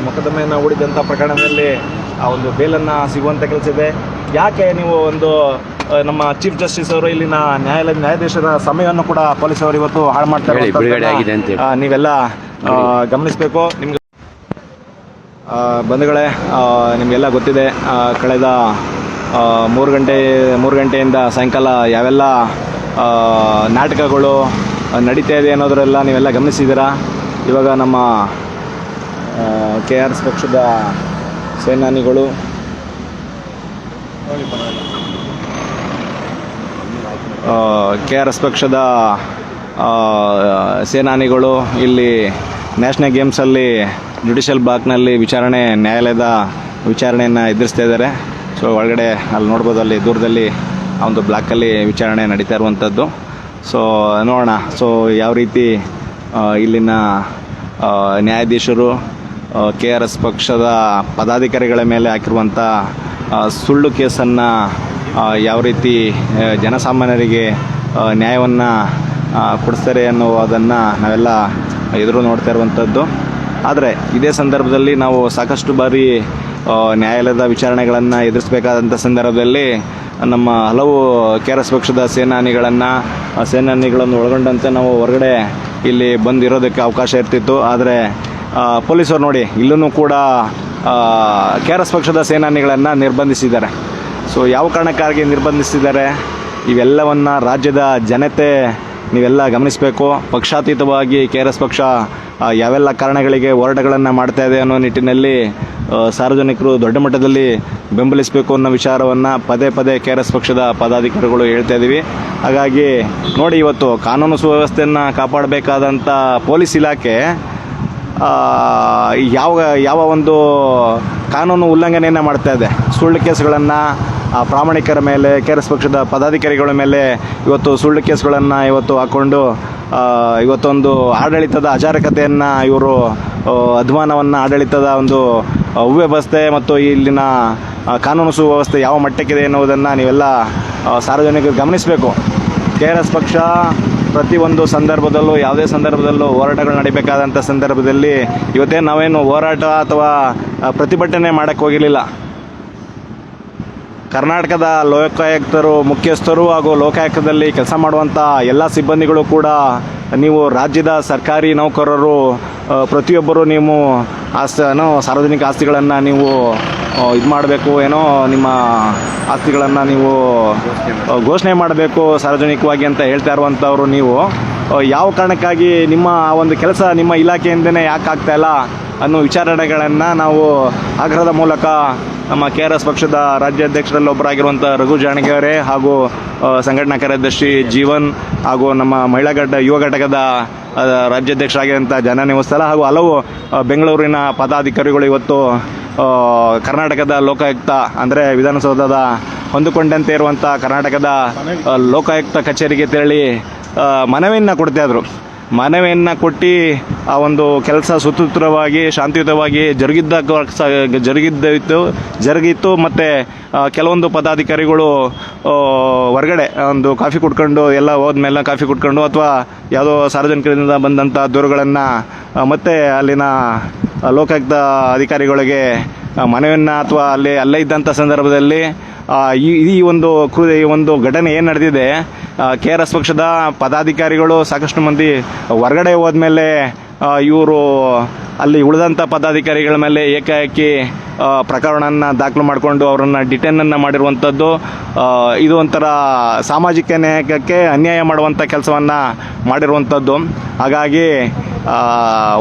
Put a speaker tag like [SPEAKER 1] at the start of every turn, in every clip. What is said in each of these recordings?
[SPEAKER 1] ಮೊಕದ್ದಮೆಯನ್ನು ಹೂಡಿದಂಥ ಪ್ರಕರಣದಲ್ಲಿ ಆ ಒಂದು ಬೇಲನ್ನು ಸಿಗುವಂಥ ಕೆಲಸ ಇದೆ. ಯಾಕೆ ನೀವು ಒಂದು ನಮ್ಮ ಚೀಫ್ ಜಸ್ಟಿಸ್ ಅವರು ಇಲ್ಲಿನ ನ್ಯಾಯಾಲಯ ನ್ಯಾಯಾಧೀಶರ ಸಮಯವನ್ನು ಕೂಡ ಪೊಲೀಸ್ ಅವರು ಇವತ್ತು ಹಾಳು ಮಾಡ್ತಾರೆ ನೀವೆಲ್ಲ ಗಮನಿಸಬೇಕು. ನಿಮ್ಗೆ ಆ, ಬಂಧುಗಳೇ ನಿಮಗೆಲ್ಲ ಗೊತ್ತಿದೆ ಕಳೆದ ಮೂರು ಗಂಟೆ ಮೂರು ಗಂಟೆಯಿಂದ ಸಾಯಂಕಾಲ ಯಾವೆಲ್ಲ ನಾಟಕಗಳು ನಡೀತಾ ಇದೆ ಅನ್ನೋದರೆಲ್ಲ ನೀವೆಲ್ಲ ಗಮನಿಸಿದ್ದೀರಾ? ಇವಾಗ ನಮ್ಮ ಕೆ ಆರ್ ಎಸ್ ಪಕ್ಷದ ಸೇನಾನಿಗಳು. ಕೆ ಆರ್ ಎಸ್ ಪಕ್ಷದ ಸೇನಾನಿಗಳು ಇಲ್ಲಿ ನ್ಯಾಷನಲ್ ಗೇಮ್ಸಲ್ಲಿ ಜುಡಿಷಿಯಲ್ ಬ್ಲಾಕ್ನಲ್ಲಿ ವಿಚಾರಣೆ, ನ್ಯಾಯಾಲಯದ ವಿಚಾರಣೆಯನ್ನು ಎದುರಿಸ್ತಾ ಇದ್ದಾರೆ. ಸೊ, ಒಳಗಡೆ ಅಲ್ಲಿ ನೋಡ್ಬೋದು, ಅಲ್ಲಿ ದೂರದಲ್ಲಿ ಆ ಒಂದು ಬ್ಲಾಕಲ್ಲಿ ವಿಚಾರಣೆ ನಡೀತಾ ಇರುವಂಥದ್ದು. ಸೊ, ನೋಡೋಣ. ಸೊ, ಯಾವ ರೀತಿ ಇಲ್ಲಿನ ನ್ಯಾಯಾಧೀಶರು ಕೆ ಆರ್ ಎಸ್ ಪಕ್ಷದ ಪದಾಧಿಕಾರಿಗಳ ಮೇಲೆ ಹಾಕಿರುವಂಥ ಸುಳ್ಳು ಕೇಸನ್ನು ಯಾವ ರೀತಿ ಜನಸಾಮಾನ್ಯರಿಗೆ ನ್ಯಾಯವನ್ನು ಕೊಡಿಸ್ತಾರೆ ಅನ್ನುವುದನ್ನು ನಾವೆಲ್ಲ ಎದುರು ನೋಡ್ತಾ ಇರುವಂಥದ್ದು ಆದರೆ ಇದೇ ಸಂದರ್ಭದಲ್ಲಿ ನಾವು ಸಾಕಷ್ಟು ಬಾರಿ ನ್ಯಾಯಾಲಯದ ವಿಚಾರಣೆಗಳನ್ನು ಎದುರಿಸಬೇಕಾದಂಥ ಸಂದರ್ಭದಲ್ಲಿ ನಮ್ಮ ಹಲವು ಕೆ ಆರ್ ಎಸ್ ಪಕ್ಷದ ಸೇನಾನಿಗಳನ್ನು ಸೇನಾನಿಗಳನ್ನು ಒಳಗೊಂಡಂತೆ ನಾವು ಹೊರಗಡೆ ಇಲ್ಲಿ ಬಂದಿರೋದಕ್ಕೆ ಅವಕಾಶ ಇರ್ತಿತ್ತು. ಆದರೆ ಪೊಲೀಸರು ನೋಡಿ, ಇಲ್ಲೂ ಕೂಡ ಕೆ ಆರ್ ಎಸ್ ಪಕ್ಷದ ಸೇನಾನಿಗಳನ್ನು ನಿರ್ಬಂಧಿಸಿದ್ದಾರೆ. ಸೊ ಯಾವ ಕಾರಣಕ್ಕಾಗಿ ನಿರ್ಬಂಧಿಸಿದ್ದಾರೆ? ಇವೆಲ್ಲವನ್ನು ರಾಜ್ಯದ ಜನತೆ, ನೀವೆಲ್ಲ ಗಮನಿಸಬೇಕು. ಪಕ್ಷಾತೀತವಾಗಿ ಕೆ ಆರ್ ಎಸ್ ಪಕ್ಷ ಯಾವೆಲ್ಲ ಕಾರಣಗಳಿಗೆ ಹೋರಾಟಗಳನ್ನು ಮಾಡ್ತಾ ಇದೆ ಅನ್ನೋ ನಿಟ್ಟಿನಲ್ಲಿ ಸಾರ್ವಜನಿಕರು ದೊಡ್ಡ ಮಟ್ಟದಲ್ಲಿ ಬೆಂಬಲಿಸಬೇಕು ಅನ್ನೋ ವಿಚಾರವನ್ನು ಪದೇ ಪದೇ ಕೆ ಆರ್ ಎಸ್ ಪಕ್ಷದ ಪದಾಧಿಕಾರಿಗಳು ಹೇಳ್ತಾ ಇದ್ದೀವಿ ಹಾಗಾಗಿ ನೋಡಿ, ಇವತ್ತು ಕಾನೂನು ಸುವ್ಯವಸ್ಥೆಯನ್ನು ಕಾಪಾಡಬೇಕಾದಂಥ ಪೊಲೀಸ್ ಇಲಾಖೆ ಯಾವ ಯಾವ ಒಂದು ಕಾನೂನು ಉಲ್ಲಂಘನೆಯನ್ನು ಮಾಡ್ತಾ ಇದೆ. ಸುಳ್ಳು ಕೇಸ್ಗಳನ್ನು ಪ್ರಾಮಾಣಿಕರ ಮೇಲೆ ಕೆ ಆರ್ ಎಸ್ ಪಕ್ಷದ ಪದಾಧಿಕಾರಿಗಳ ಮೇಲೆ ಇವತ್ತು ಸುಳ್ಳು ಕೇಸ್ಗಳನ್ನು ಇವತ್ತು ಹಾಕ್ಕೊಂಡು ಇವತ್ತೊಂದು ಆಡಳಿತದ ಅಚಾರಕತೆಯನ್ನು ಇವರು ಅಧ್ವಾನವನ್ನು ಆಡಳಿತದ ಒಂದು ಅವ್ಯವಸ್ಥೆ ಮತ್ತು ಇಲ್ಲಿನ ಕಾನೂನು ಸುವ್ಯವಸ್ಥೆ ಯಾವ ಮಟ್ಟಕ್ಕಿದೆ ಎನ್ನುವುದನ್ನು ನೀವೆಲ್ಲ ಸಾರ್ವಜನಿಕರು ಗಮನಿಸಬೇಕು. ಕೆ ಆರ್ ಎಸ್ ಪಕ್ಷ ಪ್ರತಿಯೊಂದು ಸಂದರ್ಭದಲ್ಲೂ ಯಾವುದೇ ಸಂದರ್ಭದಲ್ಲೂ ಹೋರಾಟಗಳು ನಡಿಬೇಕಾದಂಥ ಸಂದರ್ಭದಲ್ಲಿ ಇವತ್ತೇ ನಾವೇನು ಹೋರಾಟ ಅಥವಾ ಪ್ರತಿಭಟನೆ ಮಾಡೋಕ್ಕೆ ಹೋಗಿರಲಿಲ್ಲ. ಕರ್ನಾಟಕದ ಲೋಕಾಯುಕ್ತರು, ಮುಖ್ಯಸ್ಥರು ಹಾಗೂ ಲೋಕಾಯುಕ್ತದಲ್ಲಿ ಕೆಲಸ ಮಾಡುವಂಥ ಎಲ್ಲ ಸಿಬ್ಬಂದಿಗಳು ಕೂಡ ನೀವು ರಾಜ್ಯದ ಸರ್ಕಾರಿ ನೌಕರರು ಪ್ರತಿಯೊಬ್ಬರು ನೀವು ಆಸ್ತಿ, ಏನೋ ಸಾರ್ವಜನಿಕ ಆಸ್ತಿಗಳನ್ನು ನೀವು ಇದು ಮಾಡಬೇಕು, ಏನೋ ನಿಮ್ಮ ಆಸ್ತಿಗಳನ್ನು ನೀವು ಘೋಷಣೆ ಮಾಡಬೇಕು ಸಾರ್ವಜನಿಕವಾಗಿ ಅಂತ ಹೇಳ್ತಾ ಇರುವಂಥವ್ರು ನೀವು. ಯಾವ ಕಾರಣಕ್ಕಾಗಿ ನಿಮ್ಮ ಒಂದು ಕೆಲಸ ನಿಮ್ಮ ಇಲಾಖೆಯಿಂದನೇ ಯಾಕೆ ಇಲ್ಲ ಅನ್ನೋ ವಿಚಾರಣೆಗಳನ್ನು ನಾವು ಆಗ್ರಹದ ಮೂಲಕ ನಮ್ಮ ಕೆ ಆರ್ ಎಸ್ ಪಕ್ಷದ ರಾಜ್ಯಾಧ್ಯಕ್ಷರಲ್ಲಿ ಒಬ್ಬರಾಗಿರುವಂಥ ರಘು ಜಾಣಗೆರೆ ಹಾಗೂ ಸಂಘಟನಾ ಕಾರ್ಯದರ್ಶಿ ಜೀವನ್ ಹಾಗೂ ನಮ್ಮ ಮಹಿಳಾ ಘಟ ಯುವ ಘಟಕದ ರಾಜ್ಯಾಧ್ಯಕ್ಷರಾಗಿರುವಂಥ ಜನ ವತ್ಸಲ ಹಾಗೂ ಹಲವು ಬೆಂಗಳೂರಿನ ಪದಾಧಿಕಾರಿಗಳು ಇವತ್ತು ಕರ್ನಾಟಕದ ಲೋಕಾಯುಕ್ತ, ಅಂದರೆ ವಿಧಾನಸೌಧದ ಹೊಂದಿಕೊಂಡಂತೆ ಇರುವಂಥ ಕರ್ನಾಟಕದ ಲೋಕಾಯುಕ್ತ ಕಚೇರಿಗೆ ತೆರಳಿ ಮನವಿಯನ್ನು ಕೊಡ್ತಾ ಇದ್ರು. ಮನವಿಯನ್ನು ಕೊಟ್ಟು ಆ ಒಂದು ಕೆಲಸ ಸುತೂತ್ರವಾಗಿ ಶಾಂತಿಯುತವಾಗಿ ಜರುಗಿದ್ದ ಜರುಗಿದ್ದಿತ್ತು ಜರುಗಿತ್ತು ಮತ್ತು ಕೆಲವೊಂದು ಪದಾಧಿಕಾರಿಗಳು ಹೊರಗಡೆ ಒಂದು ಕಾಫಿ ಕುಡ್ಕೊಂಡು ಎಲ್ಲ ಹೋದ್ಮೇಲೆ ಕಾಫಿ ಕುಡ್ಕೊಂಡು ಅಥವಾ ಯಾವುದೋ ಸಾರ್ವಜನಿಕರಿಂದ ಬಂದಂಥ ದೂರುಗಳನ್ನು ಮತ್ತೆ ಅಲ್ಲಿನ ಲೋಕಾಯುಕ್ತ ಅಧಿಕಾರಿಗಳಿಗೆ ಮನವಿಯನ್ನು ಅಥವಾ ಅಲ್ಲಿ ಅಲ್ಲೇ ಇದ್ದಂಥ ಸಂದರ್ಭದಲ್ಲಿ ಈ ಈ ಒಂದು ಕೃ ಈ ಒಂದು ಘಟನೆ ಏನು ನಡೆದಿದೆ ಕೆ ಆರ್ ಎಸ್ ಪಕ್ಷದ ಪದಾಧಿಕಾರಿಗಳು ಸಾಕಷ್ಟು ಮಂದಿ ಹೊರಗಡೆ ಹೋದ್ಮೇಲೆ ಇವರು ಅಲ್ಲಿ ಉಳಿದಂಥ ಪದಾಧಿಕಾರಿಗಳ ಮೇಲೆ ಏಕಾಏಕಿ ಪ್ರಕರಣವನ್ನು ದಾಖಲು ಮಾಡಿಕೊಂಡು ಅವರನ್ನು ಡಿಟೇನನ್ನು ಮಾಡಿರುವಂಥದ್ದು ಇದು ಒಂಥರ ಸಾಮಾಜಿಕ ನ್ಯಾಯಕ್ಕೆ ಅನ್ಯಾಯ ಮಾಡುವಂಥ ಕೆಲಸವನ್ನು ಮಾಡಿರುವಂಥದ್ದು ಹಾಗಾಗಿ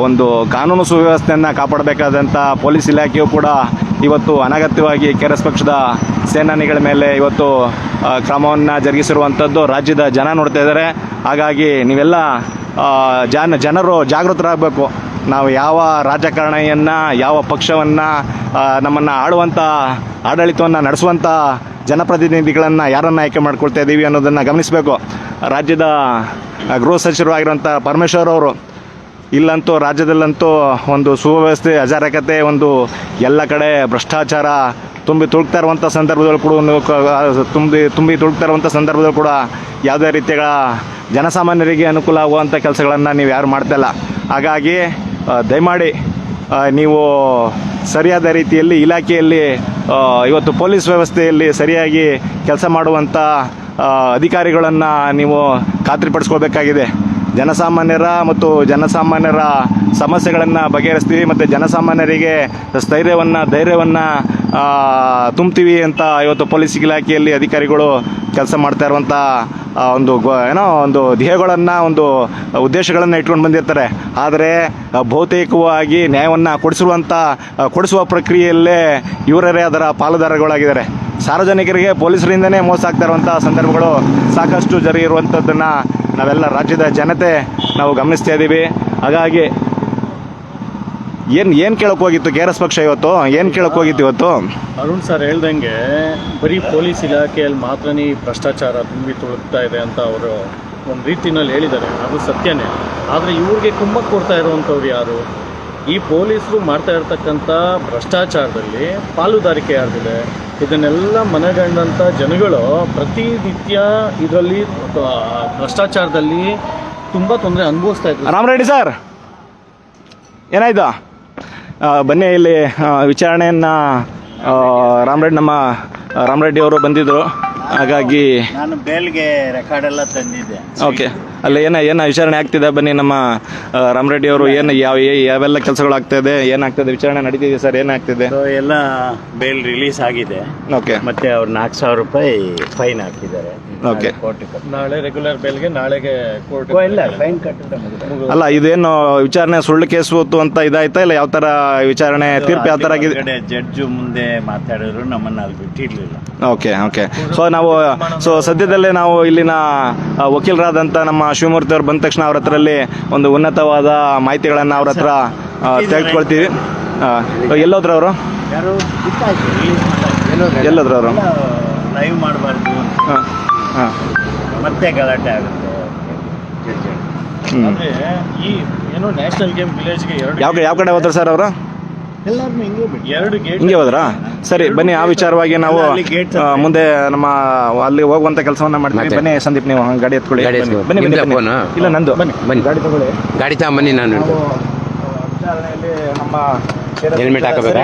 [SPEAKER 1] ಒಂದು ಕಾನೂನು ಸುವ್ಯವಸ್ಥೆಯನ್ನು ಕಾಪಾಡಬೇಕಾದಂಥ ಪೊಲೀಸ್ ಇಲಾಖೆಯು ಕೂಡ ಇವತ್ತು ಅನಗತ್ಯವಾಗಿ ಕೆ ಪಕ್ಷದ ಸೇನಾನಿಗಳ ಮೇಲೆ ಇವತ್ತು ಕ್ರಮವನ್ನು ಜರುಗಿಸಿರುವಂಥದ್ದು ರಾಜ್ಯದ ಜನ ನೋಡ್ತಾ ಇದ್ದಾರೆ. ಹಾಗಾಗಿ ನೀವೆಲ್ಲ ಜನ, ಜನರು ಜಾಗೃತರಾಗಬೇಕು. ನಾವು ಯಾವ ರಾಜಕಾರಣಿಯನ್ನು, ಯಾವ ಪಕ್ಷವನ್ನು ನಮ್ಮನ್ನು ಆಳುವಂಥ ಆಡಳಿತವನ್ನು ನಡೆಸುವಂಥ ಜನಪ್ರತಿನಿಧಿಗಳನ್ನು ಯಾರನ್ನು ಆಯ್ಕೆ ಮಾಡ್ಕೊಳ್ತಾ ಇದ್ದೀವಿ ಅನ್ನೋದನ್ನು ಗಮನಿಸಬೇಕು. ರಾಜ್ಯದ ಗೃಹ ಸಚಿವರು ಆಗಿರುವಂಥ ಪರಮೇಶ್ವರ್ ಅವರು, ಇಲ್ಲಂತೂ ರಾಜ್ಯದಲ್ಲಂತೂ ಒಂದು ಸುವ್ಯವಸ್ಥೆ ಅಜಾರಕತೆ ಒಂದು ಎಲ್ಲ ಕಡೆ ಭ್ರಷ್ಟಾಚಾರ ತುಂಬಿ ತುಳುಕ್ತಾ ಇರುವಂಥ ಸಂದರ್ಭದಲ್ಲಿ ಕೂಡ ತುಂಬಿ ತುಂಬಿ ತುಳುಕ್ತಾ ಇರುವಂಥ ಸಂದರ್ಭದಲ್ಲಿ ಕೂಡ ಯಾವುದೇ ರೀತಿಯ ಜನಸಾಮಾನ್ಯರಿಗೆ ಅನುಕೂಲ ಆಗುವಂಥ ಕೆಲಸಗಳನ್ನು ನೀವು ಯಾರು ಮಾಡ್ತಾ ಇಲ್ಲ. ಹಾಗಾಗಿ ದಯಮಾಡಿ ನೀವು ಸರಿಯಾದ ರೀತಿಯಲ್ಲಿ ಇಲಾಖೆಯಲ್ಲಿ ಇವತ್ತು ಪೊಲೀಸ್ ವ್ಯವಸ್ಥೆಯಲ್ಲಿ ಸರಿಯಾಗಿ ಕೆಲಸ ಮಾಡುವಂಥ ಅಧಿಕಾರಿಗಳನ್ನು ನೀವು ಖಾತ್ರಿಪಡಿಸ್ಕೊಳ್ಬೇಕಾಗಿದೆ. ಜನಸಾಮಾನ್ಯರ ಮತ್ತು ಜನಸಾಮಾನ್ಯರ ಸಮಸ್ಯೆಗಳನ್ನು ಬಗೆಹರಿಸ್ತೀವಿ ಮತ್ತು ಜನಸಾಮಾನ್ಯರಿಗೆ ಸ್ಥೈರ್ಯವನ್ನು, ಧೈರ್ಯವನ್ನು ತುಂಬ್ತೀವಿ ಅಂತ ಇವತ್ತು ಪೊಲೀಸ್ ಇಲಾಖೆಯಲ್ಲಿ ಅಧಿಕಾರಿಗಳು ಕೆಲಸ ಮಾಡ್ತಾ ಇರುವಂಥ ಒಂದು ಏನೋ ಒಂದು ಧ್ಯೇಯಗಳನ್ನು ಒಂದು ಉದ್ದೇಶಗಳನ್ನು ಇಟ್ಕೊಂಡು ಬಂದಿರ್ತಾರೆ. ಆದರೆ ಬಹುತೇಕವಾಗಿ ನ್ಯಾಯವನ್ನು ಕೊಡಿಸುವಂಥ ಕೊಡಿಸುವ ಪ್ರಕ್ರಿಯೆಯಲ್ಲೇ ಇವರೇ ಅದರ ಪಾಲುದಾರಗಳಾಗಿದ್ದಾರೆ ಸಾರ್ವಜನಿಕರಿಗೆ ಪೊಲೀಸರಿಂದನೇ ಮೋಸ ಆಗ್ತಾ ಇರುವಂಥ ಸಂದರ್ಭಗಳು ಸಾಕಷ್ಟು ಜರುಗಿರುವಂಥದ್ದನ್ನು ನಾವೆಲ್ಲ ರಾಜ್ಯದ ಜನತೆ ನಾವು ಗಮನಿಸ್ತಾ ಇದ್ದೀವಿ. ಹಾಗಾಗಿ ಏನು ಏನು ಕೇಳಕ್ಕೆ ಹೋಗಿತ್ತು ಕೆ ಆರ್ ಎಸ್ ಪಕ್ಷ ಇವತ್ತು? ಏನು ಕೇಳಕ್ಕೆ ಹೋಗಿತ್ತು ಇವತ್ತು?
[SPEAKER 2] ಅರುಣ್ ಸರ್ ಹೇಳ್ದಂಗೆ ಬರೀ ಪೊಲೀಸ್ ಇಲಾಖೆಯಲ್ಲಿ ಮಾತ್ರನೇ ಈ ಭ್ರಷ್ಟಾಚಾರ ತುಂಬಿ ತುಳುಕ್ತಾ ಇದೆ ಅಂತ ಅವರು ಒಂದು ರೀತಿನಲ್ಲಿ ಹೇಳಿದ್ದಾರೆ. ಅದು ಸತ್ಯನೇ. ಆದರೆ ಇವ್ರಿಗೆ ಕುಮ್ಮಕ್ಕೆ ಕೊಡ್ತಾ ಇರುವಂಥವ್ರು ಯಾರು? ಈ ಪೊಲೀಸರು ಮಾಡ್ತಾ ಇರ್ತಕ್ಕಂಥ ಭ್ರಷ್ಟಾಚಾರದಲ್ಲಿ ಪಾಲುದಾರಿಕೆ ಯಾರ್ದಿದೆ? ಇದನ್ನೆಲ್ಲ ಮನಗಂಡಂಥ ಜನಗಳು ಪ್ರತಿನಿತ್ಯ ಇದರಲ್ಲಿ ಭ್ರಷ್ಟಾಚಾರದಲ್ಲಿ ತುಂಬ ತೊಂದರೆ ಅನುಭವಿಸ್ತಾ ಇದ್ದಾರೆ
[SPEAKER 1] ರಾಮರೆಡ್ಡಿ ಸರ್ ಏನಾಯ್ತಾ? ಬನ್ನಿ ಇಲ್ಲಿ ವಿಚಾರಣೆಯನ್ನು ರಾಮರೆಡ್ಡಿ ನಮ್ಮ ರಾಮರೆಡ್ಡಿ ಅವರು ಬಂದಿದ್ದರು ಹಾಗಾಗಿ
[SPEAKER 3] ನಾನು ಬೇಲ್ಗೆ ರೆಕಾರ್ಡ್ ಎಲ್ಲ ತಂದಿದ್ದೆ.
[SPEAKER 1] ಓಕೆ. ಅಲ್ಲ ಏನ ಏನು ವಿಚಾರಣೆ ಆಗ್ತಿದೆ? ಬನ್ನಿ ನಮ್ಮ ರಾಮರೆಡ್ಡಿ ಅವರು ಏನು ಯಾವ ಯಾವೆಲ್ಲ ಕೆಲಸಗಳು ಆಗ್ತಾಯಿದೆ ಏನಾಗ್ತದೆ ವಿಚಾರಣೆ ನಡೀತಿದೆ ಸರ್? ಏನಾಗ್ತಿದೆ
[SPEAKER 3] ಎಲ್ಲ ಬೇಲ್ ರಿಲೀಸ್ ಆಗಿದೆ.
[SPEAKER 1] ಓಕೆ.
[SPEAKER 3] ಮತ್ತೆ ಅವ್ರು ನಾಲ್ಕು ಸಾವಿರ ರೂಪಾಯಿ ಫೈನ್ ಹಾಕಿದ್ದಾರೆ.
[SPEAKER 1] Okay.
[SPEAKER 3] ಕೋರ್ಟ್
[SPEAKER 2] ನಾಳೆ ರೆಗ್ಯುಲರ್ ಬೇಲ್ಗೆ ನಾಳೆಗೆ ಕೋರ್ಟ್
[SPEAKER 3] ಇಲ್ಲ ಫೈನ್ ಕಟ್ಟಿದ್ರೆ ಮುಗಿದು.
[SPEAKER 1] ಅಲ್ಲ ಇದೇನು ವಿಚಾರಣೆ ಸುಳ್ಳು ಕೇಸ್ ಹೊತ್ತು ಅಂತ ಇದಾಯ್ತಾ ಇಲ್ಲ ಯಾವ ತರ ವಿಚಾರಣೆ ತೀರ್ಪು ಯಾವ ತರ ಆಗಿದೆ?
[SPEAKER 3] ಜಡ್ಜು ಮುಂದೆ ಮಾತಾಡಿದ್ರು ನಮ್ಮನ್ನ ಅಲ್ಲಿ ಬಿಟ್ಟಿರ್ಲಿಲ್ಲ.
[SPEAKER 1] ಓಕೆ ಓಕೆ ಸೊ ನಾವು ಸೊ ಸದ್ಯದಲ್ಲೇ ನಾವು ಇಲ್ಲಿನ ವಕೀಲರಾದಂತ ವಕೀಲರಾದಂಥ ನಮ್ಮ ಶಿವಮೂರ್ತಿ ಅವ್ರು ಬಂದ ತಕ್ಷಣ ಅವ್ರ ಹತ್ರಲ್ಲಿ ಒಂದು ಉನ್ನತವಾದ ಮಾಹಿತಿಗಳನ್ನು ಅವ್ರ ಹತ್ರ ಆ, ತೆಗೆದುಕೊಳ್ತೀವಿ. ಎಲ್ಲೋದ್ರ ಅವರು?
[SPEAKER 3] ಯಾರು?
[SPEAKER 1] ಎಲ್ಲೋದ್ರ? ಅವರು?
[SPEAKER 3] ಲೈವ್ ಮಾಡಬಾರ್ದು
[SPEAKER 1] ಹಾಂ.
[SPEAKER 3] ಮತ್ತೆ ಗಲಾಟೆ ಆಗುತ್ತೆ.
[SPEAKER 2] ಅಂದ್ರೆ ಈ ಏನು ನ್ಯಾಷನಲ್ ಗೇಮ್ ವಿಲೇಜ್ಗೆ ಎರಡು
[SPEAKER 1] ಯಾವ ಯಾವ ಕಡೆ ಹೋದ್ರು ಸರ್ ಅವರು?
[SPEAKER 3] ಹಿಂಗೆ ಬಿಟ್ಟು
[SPEAKER 2] ಎರಡು ಗೇಟ್
[SPEAKER 1] ಹಿಂಗೆ ಹೋದ್ರಾ? ಸರಿ ಬನ್ನಿ ಆ ವಿಚಾರವಾಗಿ ನಾವು ಮುಂದೆ ನಮ್ಮ ಅಲ್ಲಿ ಹೋಗುವಂತ ಕೆಲಸವನ್ನ ಮಾಡ್ತೀವಿ. ಬನ್ನಿ ಸಂದೀಪ್ ನೀವು ಗಾಡಿ ಎತ್ಕೊಳ್ಳಿ.
[SPEAKER 4] ಗಾಡಿ
[SPEAKER 1] ಬನ್ನಿ ಬನ್ನಿ ಬನ್ನಿ,
[SPEAKER 4] ನಿಮ್ದೇ
[SPEAKER 1] ಬನ್ನಿ.
[SPEAKER 4] ಫೋನು?
[SPEAKER 1] ಇಲ್ಲ ನಂದು. ಬನ್ನಿ.
[SPEAKER 4] ಬನ್ನಿ.
[SPEAKER 1] ಗಾಡಿ ತಗೊಳ್ಳಿ.
[SPEAKER 4] ಗಾಡಿ ತಗೊಂಬನ್ನಿ ನಾನು.
[SPEAKER 1] ನಾವು ಆ, ವಿಚಾರಣೆಯಲ್ಲಿ ನಮ್ಮ
[SPEAKER 4] Helmet ಹಾಕಬೇಕಾ?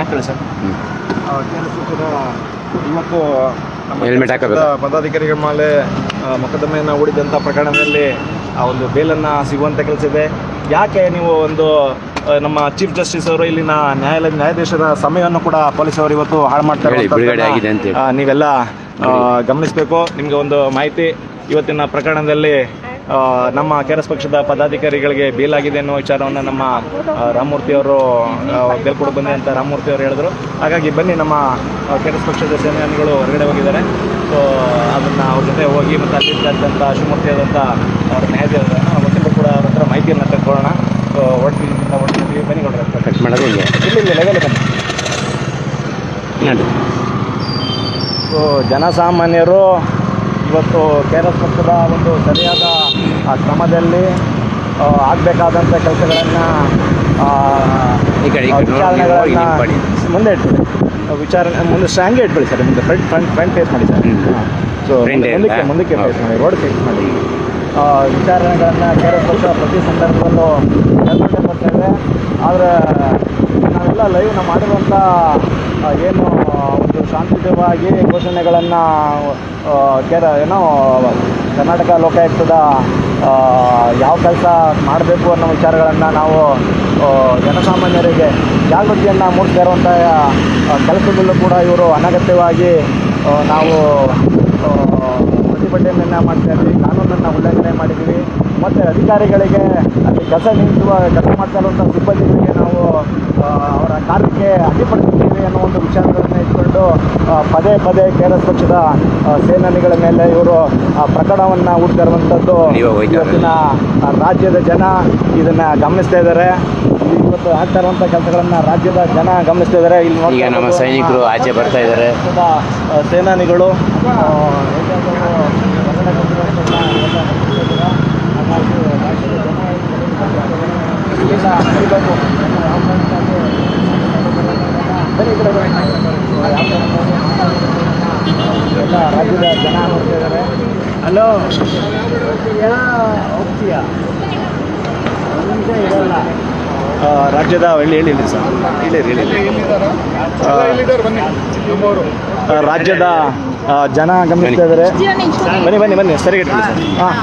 [SPEAKER 1] ಇವತ್ತು ನಮ್ಮ
[SPEAKER 4] ಹಾಕಬೇಕು?
[SPEAKER 1] ಪದಾಧಿಕಾರಿಗಳ ಮೇಲೆ ಮೊಕದ್ದಮೆಯನ್ನು ಹೂಡಿದಂಥ ಪ್ರಕರಣದಲ್ಲಿ ಆ ಒಂದು ಬೇಲನ್ನ ಸಿಗುವಂತ ಕೆಲಸ ಇದೆ. ಯಾಕೆ ನೀವು ಒಂದು ನಮ್ಮ ಚೀಫ್ ಜಸ್ಟಿಸ್ ಅವರು ಇಲ್ಲಿನ ನ್ಯಾಯಾಲಯ ನ್ಯಾಯಾಧೀಶರ ಸಮಯವನ್ನು ಕೂಡ ಪೊಲೀಸ್ ಅವರು ಇವತ್ತು ಹಾಳು ಮಾಡ್ತಾ
[SPEAKER 4] ಹೇಳಿ,
[SPEAKER 1] ಇರುವಂಥದ್ದನ್ನ,
[SPEAKER 4] ಆಗಿದೆ ಅಂತೇಳಿ.
[SPEAKER 1] ಆ, ನೀವೆಲ್ಲ ಗಮನಿಸಬೇಕು. ನಿಮಗೆ ಒಂದು ಮಾಹಿತಿ ಇವತ್ತಿನ ಪ್ರಕರಣದಲ್ಲಿ ನಮ್ಮ ಎಸ್ ಪಕ್ಷದ ಪದಾಧಿಕಾರಿಗಳಿಗೆ ಬೇಲಾಗಿದೆ ಅನ್ನೋ ವಿಚಾರವನ್ನು ನಮ್ಮ ರಾಮಮೂರ್ತಿ ಅವರು ಬೇಲ್ಕೊಡು ಬಂದೆ ಅಂತ ರಾಮಮೂರ್ತಿ ಅವರು ಹೇಳಿದ್ರು. ಹಾಗಾಗಿ ಬನ್ನಿ ನಮ್ಮ ಆ, ಕೆರಸ್ ಪಕ್ಷದ ಸೇನಾನಿಗಳು ಹೊರಗಡೆ ಹೋಗಿದ್ದಾರೆ. ಸೊ ಅದನ್ನು ಅವ್ರ ಜೊತೆ ಹೋಗಿ ಮತ್ತು ಅಲ್ಲಿರ್ತಕ್ಕಂಥ ಶಿವಮೂರ್ತಿ ಆದಂಥ ಅವ್ರ ನ್ಯಾಯಾಧೀಶ ವಕೀಲರು ಕೂಡ ಅವ್ರ ಹತ್ರ ಮಾಹಿತಿಯನ್ನು ತೆಗೆದುಕೊಳ್ಳೋಣ. ಸೊ ಹೊಡ್ತೀವಿ ಹೊಡ್ತೀವಿ ಬನ್ನಿ
[SPEAKER 4] ಕಟ್ ಮಾಡೋದು ಇಲ್ಲಿ.
[SPEAKER 1] ಇಲ್ಲ ಇಲ್ಲ ಲೆವೆಲ್ ಬನ್ನಿ.
[SPEAKER 4] ನೋಡಿ.
[SPEAKER 1] ಸೊ ಜನಸಾಮಾನ್ಯರು ಇವತ್ತು ಕೆ ಆರ್ ಎಸ್ ಪಕ್ಷದ ಒಂದು ಸರಿಯಾದ ಆ, ಕ್ರಮದಲ್ಲಿ ಆಗಬೇಕಾದಂಥ ಕೆಲಸಗಳನ್ನು. ಮುಂದೆ ಇಟ್ಬಿಡಿ ವಿಚಾರಣೆ ಮುಂದೆ ಸ್ಟ್ರಾಂಗೇ ಇಟ್ಬಿಡಿ ಸರ್ ಮುಂದೆ ಫ್ರಂಟ್ ಫ್ರಂಟ್ ಫ್ರಂಟ್ ಫೇಸ್ ಮಾಡಿ ಸರ್. ಸೊ ಮುಂದಕ್ಕೆ? ಮುಂದಕ್ಕೆ ಫೇಸ್ ಮಾಡಿ ರೋಡ್ ಫೇಸ್ ಮಾಡಿ ವಿಚಾರಣೆಗಳನ್ನು ಕೆ ಆರ್ ಪ್ರತಿ ಸಂದರ್ಭದಲ್ಲೂ ಇದೆ. ಆದರೆ ನಾವೆಲ್ಲ ಲೈವ್ ನಾವು ಮಾಡಿರುವಂಥ ಏನು, ಒಂದು ಶಾಂತಿಯುತವಾಗಿ ಘೋಷಣೆಗಳನ್ನು ಕೇರ, ಏನೋ, ಕರ್ನಾಟಕ ಲೋಕಾಯುಕ್ತದ ಯಾವ ಕೆಲಸ ಮಾಡಬೇಕು ಅನ್ನೋ ವಿಚಾರಗಳನ್ನು ನಾವು ಜನಸಾಮಾನ್ಯರಿಗೆ ಜಾಗೃತಿಯನ್ನು ಮೂಡಿಸ್ತಾ ಇರುವಂಥ ಕೆಲಸದಲ್ಲೂ ಕೂಡ ಇವರು ಅನಗತ್ಯವಾಗಿ ನಾವು ಪ್ರತಿಭಟನೆಯನ್ನು ಮಾಡ್ತಾ ಇದ್ವಿ. ಕಾನೂನನ್ನು ಉಲ್ಲಂಘನೆ ಮಾಡಿದ್ದೀವಿ. ಮತ್ತು ಅಧಿಕಾರಿಗಳಿಗೆ ಅಲ್ಲಿ ಕೆಲಸ ನಿಂತುವ ಕೆಲಸ ಮಾಡ್ತಾ ಇರುವಂಥ ಸಿಬ್ಬಂದಿಗಳಿಗೆ ನಾವು ಅವರ ಕಾರ್ಯಕ್ಕೆ ಅಡ್ಡಿಪಡಿಸಿದ್ದೀವಿ ಅನ್ನೋ ಒಂದು ವಿಚಾರಗಳನ್ನು ಇಟ್ಕೊಂಡು ಪದೇ ಪದೇ ಕೆ ಆರ್ ಎಸ್ ಪಕ್ಷದ ಸೇನಾನಿಗಳ ಮೇಲೆ ಇವರು ಪ್ರಕರಣವನ್ನು ಹುಡ್ತಾ ಇರುವಂಥದ್ದು ಇವತ್ತಿನ ರಾಜ್ಯದ ಜನ ಇದನ್ನು ಗಮನಿಸ್ತಾ ಇದ್ದಾರೆ. ಇವತ್ತು ಆಗ್ತಾ ಇರುವಂಥ ಕೆಲಸಗಳನ್ನು ರಾಜ್ಯದ ಜನ ಗಮನಿಸ್ತಾ ಇದ್ದಾರೆ. ಇಲ್ಲಿ
[SPEAKER 4] ನಮ್ಮ ಸೈನಿಕರು ಆಚೆ ಬರ್ತಾ ಇದ್ದಾರೆ.
[SPEAKER 1] ಸೇನಾನಿಗಳು ಆ, ಏಕಾಂಗಿಗಳು ಹೊರಗಡೆ ಬಂದಿರುವಂಥದ್ದನ್ನ ಇವೆಲ್ಲ ಗಮನಿಸ್ತಾ ಇದ್ದೀರಾ? ಹಾಗಾಗಿ ರಾಜ್ಯದ ಜನ ಇಲ್ಲಿಂದ ನಡಿಬೇಕು. ಯಾವ ಕಾರಣಕ್ಕಾಗಿ ಬನ್ನಿ ಈ ಕಡೆ ಬನ್ನಿ. ಯಾವ ಕಾರಣಕ್ಕಾಗಿ ಎಲ್ಲ ರಾಜ್ಯದ ಜನ ನೋಡ್ತಾ ಇದ್ದಾರೆ
[SPEAKER 3] ಹಲೋ ಹೋಗ್ತೀಯಾ ಮುಂದೆ ಇರಲ್ಲ
[SPEAKER 4] ರಾಜ್ಯದ ಹೇಳಿ ಸರ್ ಹೇಳಿ ಹೇಳಿ ರಾಜ್ಯದ ಜನ ಗಮನಿಸ್ತಾ ಇದ್ದಾರೆ ಬನ್ನಿ ಬನ್ನಿ ಬನ್ನಿ ಸರಿ ಹಾಂ.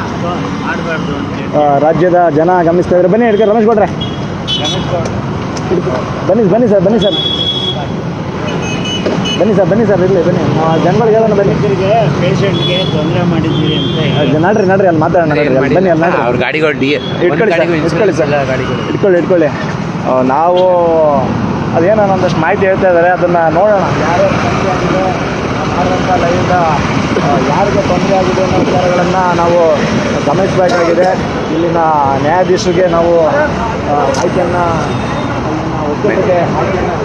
[SPEAKER 4] ರಾಜ್ಯದ ಜನ ಗಮನಿಸ್ತಾ ಇದ್ದಾರೆ ಬನ್ನಿ ಹಿಡ್ಕೊಂಡು ರಮೇಶ್ ಕೊಡ್ರೆ ಬನ್ನಿ ಬನ್ನಿ ಸರ್ ಬನ್ನಿ ಸರ್. ಬನ್ನಿ ಸರ್ ಬನ್ನಿ ಸರ್ ಇರಲಿ ಬನ್ನಿ. ಆ, ಜನಗಳಿಗೆ ಹೇಳೋಣ ಬನ್ನಿ.
[SPEAKER 3] ಪೇಷಂಟ್ಗೆ ತೊಂದರೆ ಮಾಡಿದ್ದೀರಿ ಅಂತ
[SPEAKER 4] ನಡ್ರಿ ನಡ್ರಿ ಅಲ್ಲಿ ಮಾತಾಡೋಣ ಬನ್ನಿ ಅಲ್ಲಿ ನಡ್ರಿ.
[SPEAKER 5] ಅವ್ರ ಗಾಡಿಗಳು ಡಿ
[SPEAKER 4] ಇಟ್ಕೊಳ್ಳಿ ಸರ್ ಇಟ್ಕೊಳ್ಳಿ ಸರ್. ಇಟ್ಕೊಳ್ಳಿ ಇಟ್ಕೊಳ್ಳಿ. ನಾವು ಅದೇನೋ ಒಂದಷ್ಟು ಮಾಹಿತಿ ಹೇಳ್ತಾ ಇದ್ದಾರೆ ಅದನ್ನು ನೋಡೋಣ. ಯಾರು ತೊಂದರೆ ಆಗಿದೆ ಮಾಡುವಂಥ ಲೈವಿಂದ ಯಾರಿಗೆ ತೊಂದರೆ ಆಗಿದೆ ಅನ್ನೋ ವಿಚಾರಗಳನ್ನು ನಾವು ಗಮನಿಸಬೇಕಾಗಿದೆ. ಇಲ್ಲಿನ ನ್ಯಾಯಾಧೀಶರಿಗೆ ನಾವು ಮಾಹಿತಿಯನ್ನು ಅಲ್ಲಿನ ಒಕ್ಕೂಟಕ್ಕೆ ಮಾಹಿತಿಯನ್ನು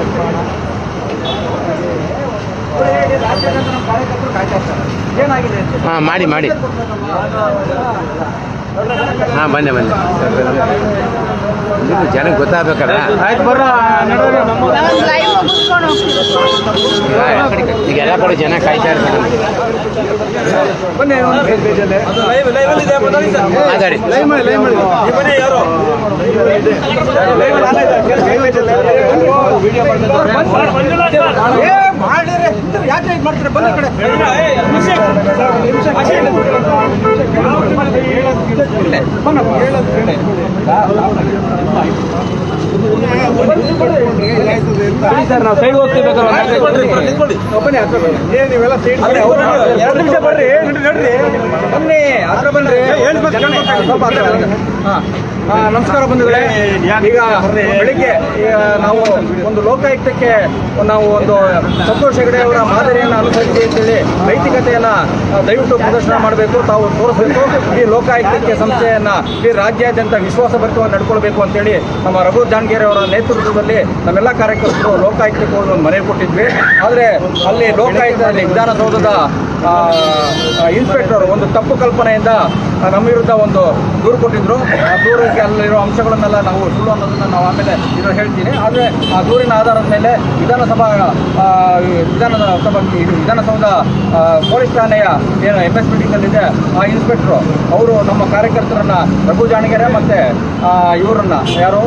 [SPEAKER 5] ಹಾಂ ಮಾಡಿ ಮಾಡಿ. ಹಾಂ ಬನ್ನಿ ಬನ್ನಿ. ಇದು ಜನಕ್ಕೆ ಗೊತ್ತಾಗಬೇಕಲ್ಲ?
[SPEAKER 4] ಆಯ್ತು ಬರೋ ನಡೋಣ ನಮ್ಮ
[SPEAKER 6] ಲೈವ್ ಮುಗಿಸ್ಕೊಂಡು ಹೋಗ್ತೀವಿ.
[SPEAKER 5] ಈಗ ಎಲ್ಲ ಕಡೆ ಜನ ಕಾಯ್ತಾ ಇರ್ತಾರೆ.
[SPEAKER 4] ಬನ್ನಿ ಒಂದು ಪೇಜಲ್ಲಿ
[SPEAKER 5] ಮಾತಾಡಿ
[SPEAKER 4] ಸರ್ ನಾವು ಸೈಡ್ ನಮಸ್ಕಾರ ಬಂಧುಗಳೇ ಈಗ ಬೆಳಿಗ್ಗೆ ನಾವು ಒಂದು ಲೋಕಾಯುಕ್ತಕ್ಕೆ ನಾವು ಒಂದು ಸಂತೋಷ್ ಹೆಗಡೆ ಅವರ ಮಾದರಿಯನ್ನು ಅನುಸರಿಸಿ ಅಂತೇಳಿ ನೈತಿಕತೆಯನ್ನ ಆ, ದಯವಿಟ್ಟು ಪ್ರದರ್ಶನ ಮಾಡಬೇಕು ತಾವು ತೋರಿಸಬೇಕು ಈ ಲೋಕಾಯುಕ್ತಕ್ಕೆ ಸಂಸ್ಥೆಯನ್ನ ಈ ರಾಜ್ಯಾದ್ಯಂತ ವಿಶ್ವಾಸ ಭರಿತವಾಗಿ ನಡ್ಕೊಳ್ಬೇಕು ಅಂತೇಳಿ ನಮ್ಮ ರಘು ಅವರ ನೇತೃತ್ವದಲ್ಲಿ ನಮ್ಮೆಲ್ಲ ಕಾರ್ಯಕರ್ತರು ಲೋಕಾಯುಕ್ತಕ್ಕೆ ಹೋಗಿ ಒಂದು ಮನವಿ ಕೊಟ್ಟಿದ್ವಿ. ಆದರೆ ಅಲ್ಲಿ ಲೋಕಾಯುಕ್ತದಲ್ಲಿ ವಿಧಾನಸೌಧದ ಇನ್ಸ್ಪೆಕ್ಟರ್ ಒಂದು ತಪ್ಪು ಕಲ್ಪನೆಯಿಂದ ನಮ್ಮ ವಿರುದ್ಧ ಒಂದು ದೂರು ಕೊಟ್ಟಿದ್ರು. ಆ ದೂರಕ್ಕೆ ಅಲ್ಲಿರೋ ಅಂಶಗಳನ್ನೆಲ್ಲ ನಾವು ಸುಳ್ಳು ಅನ್ನೋದನ್ನು ನಾವು ಆಮೇಲೆ ಇರೋ ಹೇಳ್ತೀನಿ. ಆದರೆ ಆ ದೂರಿನ ಆಧಾರದ ಮೇಲೆ ವಿಧಾನಸಭಾ ವಿಧಾನಸಭಾ ವಿಧಾನಸೌಧ ಪೊಲೀಸ್ ಠಾಣೆಯ ಏನು ಎಂ ಎಸ್ ಮೀಟಿಂಗಲ್ಲಿದೆ ಆ ಇನ್ಸ್ಪೆಕ್ಟ್ರು ಅವರು ನಮ್ಮ ಕಾರ್ಯಕರ್ತರನ್ನು ರಘು ಜಾಣಗೆರೆ ಮತ್ತು ಇವರನ್ನು ಯಾರು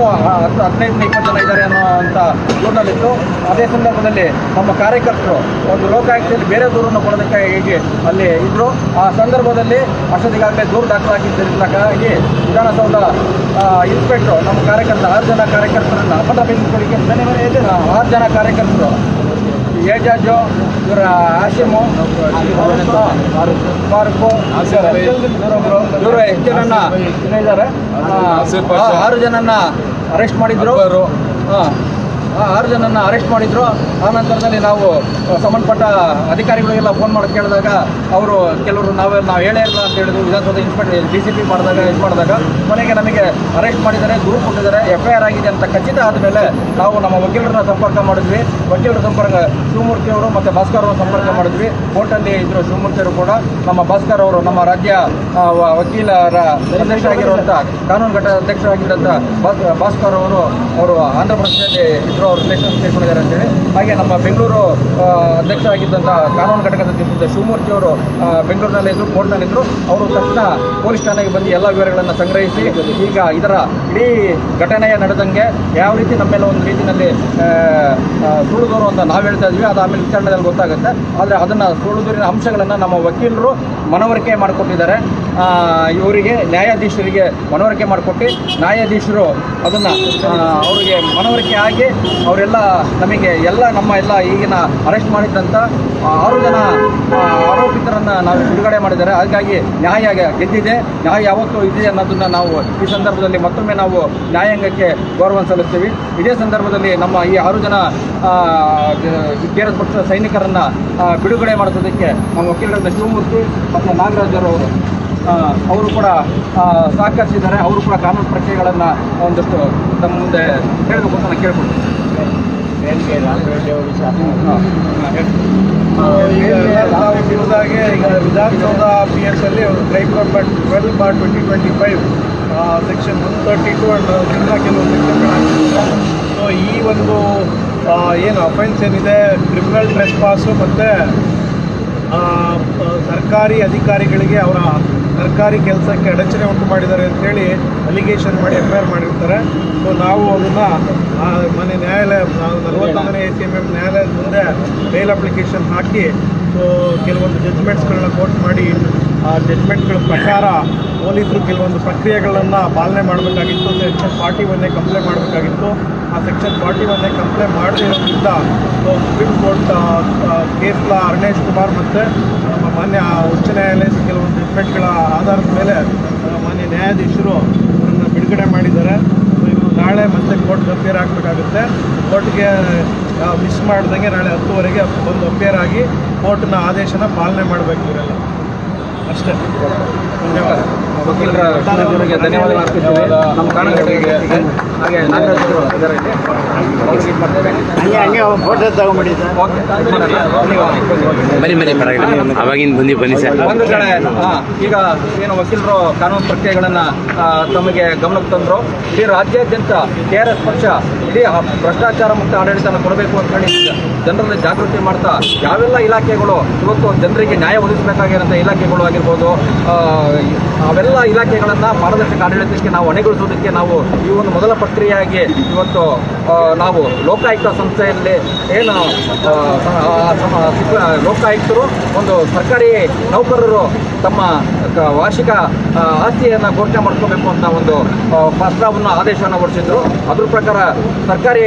[SPEAKER 4] ಇನ್ನೂ ಹತ್ತು ಹದಿನೈದರಿಂದ ಇಪ್ಪತ್ತು ಜನ ಇದ್ದಾರೆ ಅನ್ನೋ ಅಂತ ದೂರಿನಲ್ಲಿತ್ತು ಅದೇ ಸಂದರ್ಭದಲ್ಲಿ ನಮ್ಮ ಕಾರ್ಯಕರ್ತರು ಒಂದು ಲೋಕಾಯುಕ್ತದಲ್ಲಿ ಬೇರೆ ದೂರನ್ನು ಕೊಡೋದಕ್ಕಾಗಿ ಹೀಗೆ ಅಲ್ಲಿ ಇದ್ರು. ಆ ಸಂದರ್ಭದಲ್ಲಿ ಅಷ್ಟೊತ್ತಿಗಾಗಲೇ ದೂರು ದಾಖಲಾಗಿದ್ದರಿಂದಾಗಿ ವಿಧಾನಸೌಧ ಇನ್ಸ್ಪೆಕ್ಟ್ರು ನಮ್ಮ ಕಾರ್ಯಕರ್ತ ಆರು ಜನ ಕಾರ್ಯಕರ್ತರನ್ನು ಅಪಟ ಬೆಂದ್ಕೊಳ್ಳಿಕ್ಕೆ ಮನೆ ಮನೆ ಇದೆ ಆರು ಜನ ಕಾರ್ಯಕರ್ತರು ಏಜಾಜು ಇವರ ಆಶಿಮು ಫಾರೂಕು ಇವರು ಎಷ್ಟು ಜನನ್ನ ಇದ್ದಾರೆ ಆರು ಜನನ್ನ ಅರೆಸ್ಟ್ ಮಾಡಿದ್ರು. ಹಾಂ. ಆ ಆರು ಜನನ ಅರೆಸ್ಟ್ ಮಾಡಿದ್ರು. ಆ ನಂತರದಲ್ಲಿ ನಾವು ಸಂಬಂಧಪಟ್ಟ ಅಧಿಕಾರಿಗಳಿಗೆಲ್ಲ ಫೋನ್ ಮಾಡಿ ಕೇಳಿದಾಗ ಅವರು ಕೆಲವರು ನಾವು ನಾವು ಹೇಳೇ ಇಲ್ಲ ಅಂತ ಹೇಳಿದ್ರು. Vidhana Soudha inspector D C P ಮಾಡಿದಾಗ, ಇದು ಮಾಡಿದಾಗ ಕೊನೆಗೆ ನಮಗೆ ಅರೆಸ್ಟ್ ಮಾಡಿದ್ದಾರೆ, ದೂರು ಕೊಟ್ಟಿದ್ದಾರೆ ಎಫ್ ಐ ಆರ್ ಆಗಿದೆ ಅಂತ ಖಚಿತ ಆದಮೇಲೆ ನಾವು ನಮ್ಮ ವಕೀಲರನ್ನ ಸಂಪರ್ಕ ಮಾಡಿದ್ವಿ. ವಕೀಲರ ಸಂಪರ್ಕ ಶಿವಮೂರ್ತಿ ಅವರು ಮತ್ತು ಭಾಸ್ಕರ್ ಅವರು ಸಂಪರ್ಕ ಮಾಡಿದ್ವಿ. ಕೋರ್ಟಲ್ಲಿ ಇದ್ರು ಶಿವಮೂರ್ತಿ ಅವರು ಕೂಡ ನಮ್ಮ ಭಾಸ್ಕರ್ ಅವರು ನಮ್ಮ ರಾಜ್ಯ ವಕೀಲರ ಅಧ್ಯಕ್ಷರಾಗಿರುವಂಥ ಕಾನೂನು ಘಟಕ ಅಧ್ಯಕ್ಷರಾಗಿದ್ದಂಥ ಭಾಸ್- ಭಾಸ್ಕರ್ ಅವರು ಅವರು ಆಂಧ್ರ ಪ್ರದೇಶದಲ್ಲಿ ಇದ್ರು. ಅವರು ರಿಲೇಷನ್ ತಿಳ್ಕೊಂಡಿದ್ದಾರೆ ಅಂತೇಳಿ. ಹಾಗೆ ನಮ್ಮ ಬೆಂಗಳೂರು ಅಧ್ಯಕ್ಷ ಅಧ್ಯಕ್ಷರಾಗಿದ್ದಂಥ ಕಾನೂನು ಘಟಕದ ಶಿವಮೂರ್ತಿ ಅವರು ಬೆಂಗಳೂರಿನಲ್ಲಿದ್ದರು ಕೋರ್ಟ್ನಲ್ಲಿದ್ದರು ಅವರು ತಕ್ಷಣ ಪೊಲೀಸ್ ಠಾಣೆಗೆ ಬಂದು ಎಲ್ಲ ವಿವರಗಳನ್ನು ಸಂಗ್ರಹಿಸಿ ಈಗ ಇದರ ಇಡೀ ಘಟನೆಯ ನಡೆದಂಗೆ ಯಾವ ರೀತಿ ನಮ್ಮೆಲ್ಲ ಒಂದು ರೀತಿಯಲ್ಲಿ ಆ, ಆ, ಸುಳ್ಳು ದೂರು ಅಂತ ನಾವು ಹೇಳ್ತಾ ಇದ್ವಿ ಅದು ಆಮೇಲೆ ವಿಚಾರಣೆಯಲ್ಲಿ ಗೊತ್ತಾಗುತ್ತೆ. ಆದರೆ ಅದನ್ನು ಸುಳ್ಳು ದೂರಿನ ಅಂಶಗಳನ್ನು ನಮ್ಮ ವಕೀಲರು ಮನವರಿಕೆ ಮಾಡಿಕೊಟ್ಟಿದ್ದಾರೆ. ಇವರಿಗೆ ನ್ಯಾಯಾಧೀಶರಿಗೆ ಮನವರಿಕೆ ಮಾಡಿಕೊಟ್ಟು, ನ್ಯಾಯಾಧೀಶರು ಅದನ್ನು ಅವರಿಗೆ ಮನವರಿಕೆ ಆಗಿ ಅವರೆಲ್ಲ ನಮಗೆ ಎಲ್ಲ ನಮ್ಮ ಎಲ್ಲ ಈಗಿನ ಅರೆಸ್ಟ್ ಮಾಡಿದ್ದಂಥ ಆರು ಜನ ಆರೋಪಿತರನ್ನು ನಾವು ಬಿಡುಗಡೆ ಮಾಡಿದ್ದಾರೆ. ಹಾಗಾಗಿ ನ್ಯಾಯ ಗೆದ್ದಿದೆ. ನ್ಯಾಯ ಯಾವತ್ತೂ ಇದೆ ಅನ್ನೋದನ್ನು ನಾವು ಈ ಸಂದರ್ಭದಲ್ಲಿ ಮತ್ತೊಮ್ಮೆ ನಾವು ನ್ಯಾಯಾಂಗಕ್ಕೆ ಗೌರವ ಸಲ್ಲಿಸ್ತೀವಿ. ಇದೇ ಸಂದರ್ಭದಲ್ಲಿ ನಮ್ಮ ಈ ಆರು ಜನ ಕೇರಳ ಪಕ್ಷದ ಸೈನಿಕರನ್ನು ಬಿಡುಗಡೆ ಮಾಡಿಸೋದಕ್ಕೆ ನಮ್ಮ ವಕೀಲರಾದ ಶಿವಮೂರ್ತಿ ಮತ್ತು ನಾಗರಾಜರವರು ಅವರು ಕೂಡ ಸಹಕರಿಸಿದ್ದಾರೆ. ಅವರು ಕೂಡ ಕಾನೂನು ಪ್ರಕ್ರಿಯೆಗಳನ್ನು ಒಂದಷ್ಟು ತಮ್ಮ ಮುಂದೆ ಹೇಳಬೇಕು ಅಂತ ನಾನು ಕೇಳ್ಕೊಳ್ತೀನಿ.
[SPEAKER 7] ಈಗ ವಿಧಾನಸೌಧ ಪಿ ಎಸ್ ಅಲ್ಲಿ ಒಂದು crime number twelve bar twenty twenty five section one thirty two and ತುಂಬ ಕೆಲವು ಸೆಕ್ಷನ್ ಸೊ ಈ ಒಂದು ಏನು ಅಫೆನ್ಸ್ ಏನಿದೆ ಕ್ರಿಮಿನಲ್ ಟ್ರೆಸ್ ಪಾಸು ಮತ್ತು ಸರ್ಕಾರಿ ಅಧಿಕಾರಿಗಳಿಗೆ ಅವರ ಸರ್ಕಾರಿ ಕೆಲಸಕ್ಕೆ ಅಡಚಣೆ ಉಂಟು ಮಾಡಿದ್ದಾರೆ ಅಂತೇಳಿ ಅಲಿಗೇಷನ್ ಮಾಡಿ ಎಫ್ ಐ ಆರ್ ಮಾಡಿರ್ತಾರೆ. ಸೊ ನಾವು ಅದನ್ನು ಮನೆ ನ್ಯಾಯಾಲಯ ನಲವತ್ತೊಂದನೇ ಎ ಸಿ ಎಂ ಎಂ ನ್ಯಾಯಾಲಯದ ಮುಂದೆ ಬೇಲ್ ಅಪ್ಲಿಕೇಶನ್ ಹಾಕಿ ಸೊ ಕೆಲವೊಂದು ಜಜ್ಮೆಂಟ್ಸ್ಗಳನ್ನ ಕೋರ್ಟ್ ಮಾಡಿ ಆ ಪ್ರಕಾರ ಪೊಲೀಸರು ಕೆಲವೊಂದು ಪ್ರಕ್ರಿಯೆಗಳನ್ನು ಪಾಲನೆ ಮಾಡಬೇಕಾಗಿತ್ತು, ಸೆಕ್ಷನ್ ಫಾರ್ಟಿ ಒನ್ನೇ ಕಂಪ್ಲೇಂಟ್ ಮಾಡಬೇಕಾಗಿತ್ತು. ಆ ಸೆಕ್ಷನ್ ಫಾರ್ಟಿ ಒನ್ನೇ ಕಂಪ್ಲೇಂಟ್ ಮಾಡದಿರೋದ್ರಿಂದ ಸುಪ್ರೀಂ ಕೋರ್ಟ್ ಕೇಸ್ಲ ಅರ್ಣೇಶ್ ಕುಮಾರ್ ಮತ್ತು ನಮ್ಮ ಮಾನ್ಯ ಉಚ್ಚ ನ್ಯಾಯಾಲಯದ ಕೆಲವೊಂದು ಜಡ್ಮೆಂಟ್ಗಳ ಆಧಾರದ ಮೇಲೆ ಮಾನ್ಯ ನ್ಯಾಯಾಧೀಶರು ಅವರನ್ನು ಬಿಡುಗಡೆ ಮಾಡಿದ್ದಾರೆ. ಇವರು ನಾಳೆ ಮತ್ತೆ ಕೋರ್ಟ್ ಅಪೇರ್ ಆಗಬೇಕಾಗುತ್ತೆ. ಕೋರ್ಟ್ಗೆ ಮಿಸ್ ಮಾಡ್ದಂಗೆ ನಾಳೆ ಹತ್ತುವರೆಗೆ ಬಂದು ಅಪೇರ್ ಆಗಿ ಕೋರ್ಟ್ನ ಆದೇಶನ ಪಾಲನೆ ಮಾಡಬೇಕು ಇವರೆಲ್ಲ. ಅಷ್ಟೇ.
[SPEAKER 4] ವಕೀಲರ ಅವರಿಗೆ ಧನ್ಯವಾದ ಅರ್ಪಿಸ್ತೀವಿ. ನಮ್ಮ ಕಾರಣಗಳಿಗೆ ಹಾಗೆ ನಾಗರಾಜ್ ಅವರು ಇದ್ದಾರೆ ಇಲ್ಲಿ. ಅವ್ರಿಗೆ ಇದು ಮಾಡ್ತೇವೆ.
[SPEAKER 3] ಹಂಗೆ ಹಂಗೆ ಫೋಟೋ ತಗೊಂಬಿಡಿ ಸರ್
[SPEAKER 4] ಓಕೆ. ನೀವು
[SPEAKER 5] ಬನ್ನಿ ಬನ್ನಿ ಪರವಾಗಿಲ್ಲ. ಅವಾಗಿಂದ ಬಂದು ಬನ್ನಿ ಸರ್.
[SPEAKER 4] ಒಂದು ಕಡೆ ಹಾ, ಈಗ ಏನು ವಕೀಲರು ಕಾನೂನು ಪ್ರಕ್ರಿಯೆಗಳನ್ನು ತಮಗೆ ಗಮನಕ್ಕೆ ತಂದ್ರು. ಇಡೀ ರಾಜ್ಯಾದ್ಯಂತ ಕೆ ಆರ್ ಎಸ್ ಪಕ್ಷ ಇಡೀ ಆ ಭ್ರಷ್ಟಾಚಾರ ಮುಕ್ತ ಆಡಳಿತನ ಕೊಡಬೇಕು ಅಂತ ಹೇಳಿ ಜನರಲ್ಲಿ ಜಾಗೃತಿ ಮಾಡ್ತಾ ಯಾವೆಲ್ಲ ಇಲಾಖೆಗಳು ಇವತ್ತು ಜನರಿಗೆ ನ್ಯಾಯ ಒದಗಿಸಬೇಕಾಗಿರೋಂಥ ಇಲಾಖೆಗಳು ಆಗಿರ್ಬೋದು ಅವೆಲ್ಲ ಇಲಾಖೆಗಳನ್ನು ಪಾರದರ್ಶಕ ಆಡಳಿತಕ್ಕೆ ನಾವು ಹೊಣೆಗೊಳಿಸೋದಕ್ಕೆ ನಾವು ಈ ಒಂದು ಮೊದಲ ಪ್ರಕ್ರಿಯೆಯಾಗಿ ಇವತ್ತು ನಾವು ಲೋಕಾಯುಕ್ತ ಸಂಸ್ಥೆಯಲ್ಲಿ ಏನು ಲೋಕಾಯುಕ್ತರು, ಒಂದು ಸರ್ಕಾರಿ ನೌಕರರು ತಮ್ಮ ವಾರ್ಷಿಕ ಆಸ್ತಿಯನ್ನು ಘೋಷಣೆ ಮಾಡ್ಕೋಬೇಕು ಅಂತ ಒಂದು ಪ್ರಸ್ತಾವವನ್ನು ಆದೇಶವನ್ನು ಹೊರಡಿಸಿದ್ರು. ಅದ್ರ ಪ್ರಕಾರ ಸರ್ಕಾರಿ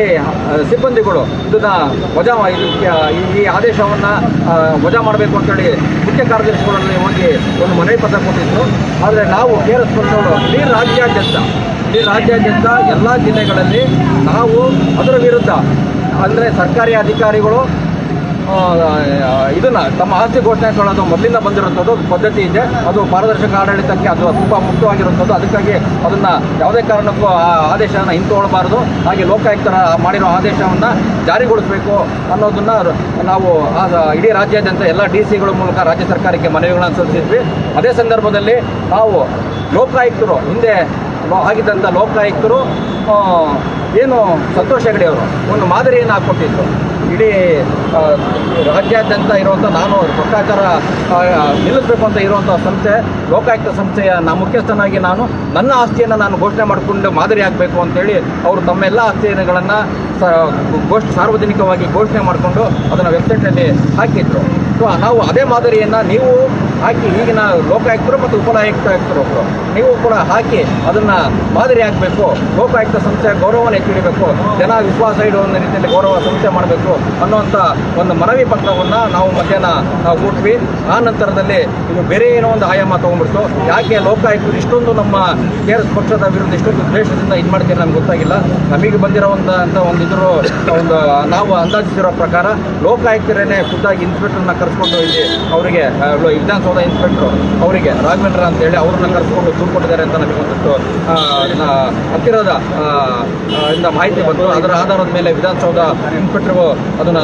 [SPEAKER 4] ಸಿಬ್ಬಂದಿಗಳು ಇದನ್ನು ವಜಾ, ಈ ಆದೇಶವನ್ನು ವಜಾ ಮಾಡಬೇಕು ಅಂತೇಳಿ ಮುಖ್ಯ ಕಾರ್ಯದರ್ಶಿಗಳನ್ನು ಹೋಗಿ ಒಂದು ಮನವಿ ಪತ್ರ ಕೊಟ್ಟಿದ್ರು. ಆದರೆ ನಾವು ಕೆ ಆರ್ ಎಸ್ ಪಕ್ಷಗಳು ಇಡೀ ರಾಜ್ಯಾದ್ಯಂತ ಇಡೀ ರಾಜ್ಯಾದ್ಯಂತ ಎಲ್ಲ ಜಿಲ್ಲೆಗಳಲ್ಲಿ ನಾವು ಅದರ ವಿರುದ್ಧ, ಅಂದರೆ ಸರ್ಕಾರಿ ಅಧಿಕಾರಿಗಳು ಇದನ್ನ ತಮ್ಮ ಆಸ್ತಿ ಘೋಷಣೆ ಮಾಡೋದು ಮೊದಲಿಂದ ಬಂದಿರುವಂಥದ್ದು ಪದ್ಧತಿ ಇದೆ. ಅದು ಪಾರದರ್ಶಕ ಆಡಳಿತಕ್ಕೆ ಅದು ತುಂಬ ಮುಕ್ತವಾಗಿರುವಂಥದ್ದು ಅದಕ್ಕಾಗಿ ಅದನ್ನ ಯಾವುದೇ ಕಾರಣಕ್ಕೂ ಆ ಆದೇಶವನ್ನು ಹಿಂತೊಳಬಾರದು ಹಾಗೆ ಲೋಕಾಯುಕ್ತರ ಮಾಡಿರೋ ಆದೇಶವನ್ನು ಜಾರಿಗೊಳಿಸಬೇಕು ಅನ್ನೋದನ್ನ ನಾವು ಇಡೀ ರಾಜ್ಯಾದ್ಯಂತ ಎಲ್ಲ ಡಿ ಸಿಗಳ ಮೂಲಕ ರಾಜ್ಯ ಸರ್ಕಾರಕ್ಕೆ ಮನವಿಗಳನ್ನು ಸಲ್ಲಿಸಿದ್ವಿ. ಅದೇ ಸಂದರ್ಭದಲ್ಲಿ ನಾವು ಲೋಕಾಯುಕ್ತರು ಹಿಂದೆ ಆಗಿದ್ದಂಥ ಲೋಕಾಯುಕ್ತರು ಏನು ಸಂತೋಷ್ ಹೆಗಡೆ ಅವರು ಒಂದು ಮಾದರಿಯನ್ನು ಹಾಕ್ಕೊಟ್ಟಿದ್ರು ಇಡೀ ರಾಜ್ಯಾದ್ಯಂತ ಇರುವಂಥ ನಾನು ಭ್ರಷ್ಟಾಚಾರ ನಿಲ್ಲಿಸಬೇಕು ಅಂತ ಇರುವಂಥ ಸಂಸ್ಥೆ, ಲೋಕಾಯುಕ್ತ ಸಂಸ್ಥೆಯ ನಾ ಮುಖ್ಯಸ್ಥನಾಗಿ ನಾನು, ನನ್ನ ಆಸ್ತಿಯನ್ನು ನಾನು ಘೋಷಣೆ ಮಾಡಿಕೊಂಡು ಮಾದರಿ ಆಗಬೇಕು ಅಂತೇಳಿ ಅವರು ತಮ್ಮೆಲ್ಲ ಆಸ್ತಿಯನ್ನುಗಳನ್ನು ಘೋಷ, ಸಾರ್ವಜನಿಕವಾಗಿ ಘೋಷಣೆ ಮಾಡಿಕೊಂಡು ಅದನ್ನು ವೆಬ್ಸೈಟ್ನಲ್ಲಿ ಹಾಕಿದ್ರು. ಸೊ, ನಾವು ಅದೇ ಮಾದರಿಯನ್ನು ನೀವು ಹಾಕಿ, ಈಗಿನ ಲೋಕಾಯುಕ್ತರು ಮತ್ತು ಉಪಲೋಕಾಯುಕ್ತರು ಒಬ್ಬರು ನೀವು ಕೂಡ ಹಾಕಿ ಅದನ್ನು ಮಾದರಿ ಆಗಬೇಕು, ಲೋಕಾಯುಕ್ತ ಸಂಸ್ಥೆಯ ಗೌರವವನ್ನು ಹೆಚ್ಚಿಡಬೇಕು, ಜನ ವಿಶ್ವಾಸ ಇಡುವ ರೀತಿಯಲ್ಲಿ ಗೌರವ ಸಂಸ್ಥೆ ಮಾಡಬೇಕು ಅನ್ನುವಂಥ ಒಂದು ಮನವಿ ಪತ್ರವನ್ನು ನಾವು ಮಧ್ಯಾಹ್ನ ನಾವು ಕೊಟ್ವಿ. ಆ ನಂತರದಲ್ಲಿ ಇದು ಬೇರೆ ಏನೋ ಒಂದು ಆಯಾಮ ತೊಗೊಂಡ್ಬಿಡ್ತು. ಯಾಕೆ ಲೋಕಾಯುಕ್ತರು ಇಷ್ಟೊಂದು ನಮ್ಮ ಕೆ ಆರ್ ಎಸ್ ಪಕ್ಷದ ವಿರುದ್ಧ ಇಷ್ಟೊಂದು ದ್ವೇಷದಿಂದ ಇದು ಮಾಡ್ತೀರಿ ನಮ್ಗೆ ಗೊತ್ತಾಗಿಲ್ಲ. ನಮಗೆ ಬಂದಿರೋವಂಥ ಅಂತ ಒಂದು ಇದ್ರ, ಒಂದು ನಾವು ಅಂದಾಜಿಸಿರೋ ಪ್ರಕಾರ ಲೋಕಾಯುಕ್ತರೇನೆ ಖುದ್ದಾಗಿ ಇನ್ಸ್ಪೆಕ್ಟರ್ನ ಕರೆಸ್ಕೊಂಡು ಇಲ್ಲಿ ಅವರಿಗೆ ವಿಧಾನಸೌಧ ಇನ್ಸ್ಪೆಕ್ಟರ್ ಅವರಿಗೆ, ರಾಘವೇಂದ್ರ ಅಂತೇಳಿ ಅವ್ರನ್ನ ಕರೆಸ್ಕೊಂಡು ದೂರು ಕೊಟ್ಟಿದ್ದಾರೆ ಅಂತ ನಮಗೆ ಒಂದಷ್ಟು ಹತ್ತಿರದ ಇಂದ ಮಾಹಿತಿ ಬಂತು. ಅದರ ಆಧಾರದ ಮೇಲೆ ವಿಧಾನಸೌಧ ಇನ್ಸ್ಪೆಕ್ಟರ್ಗೂ ಅದನ್ನು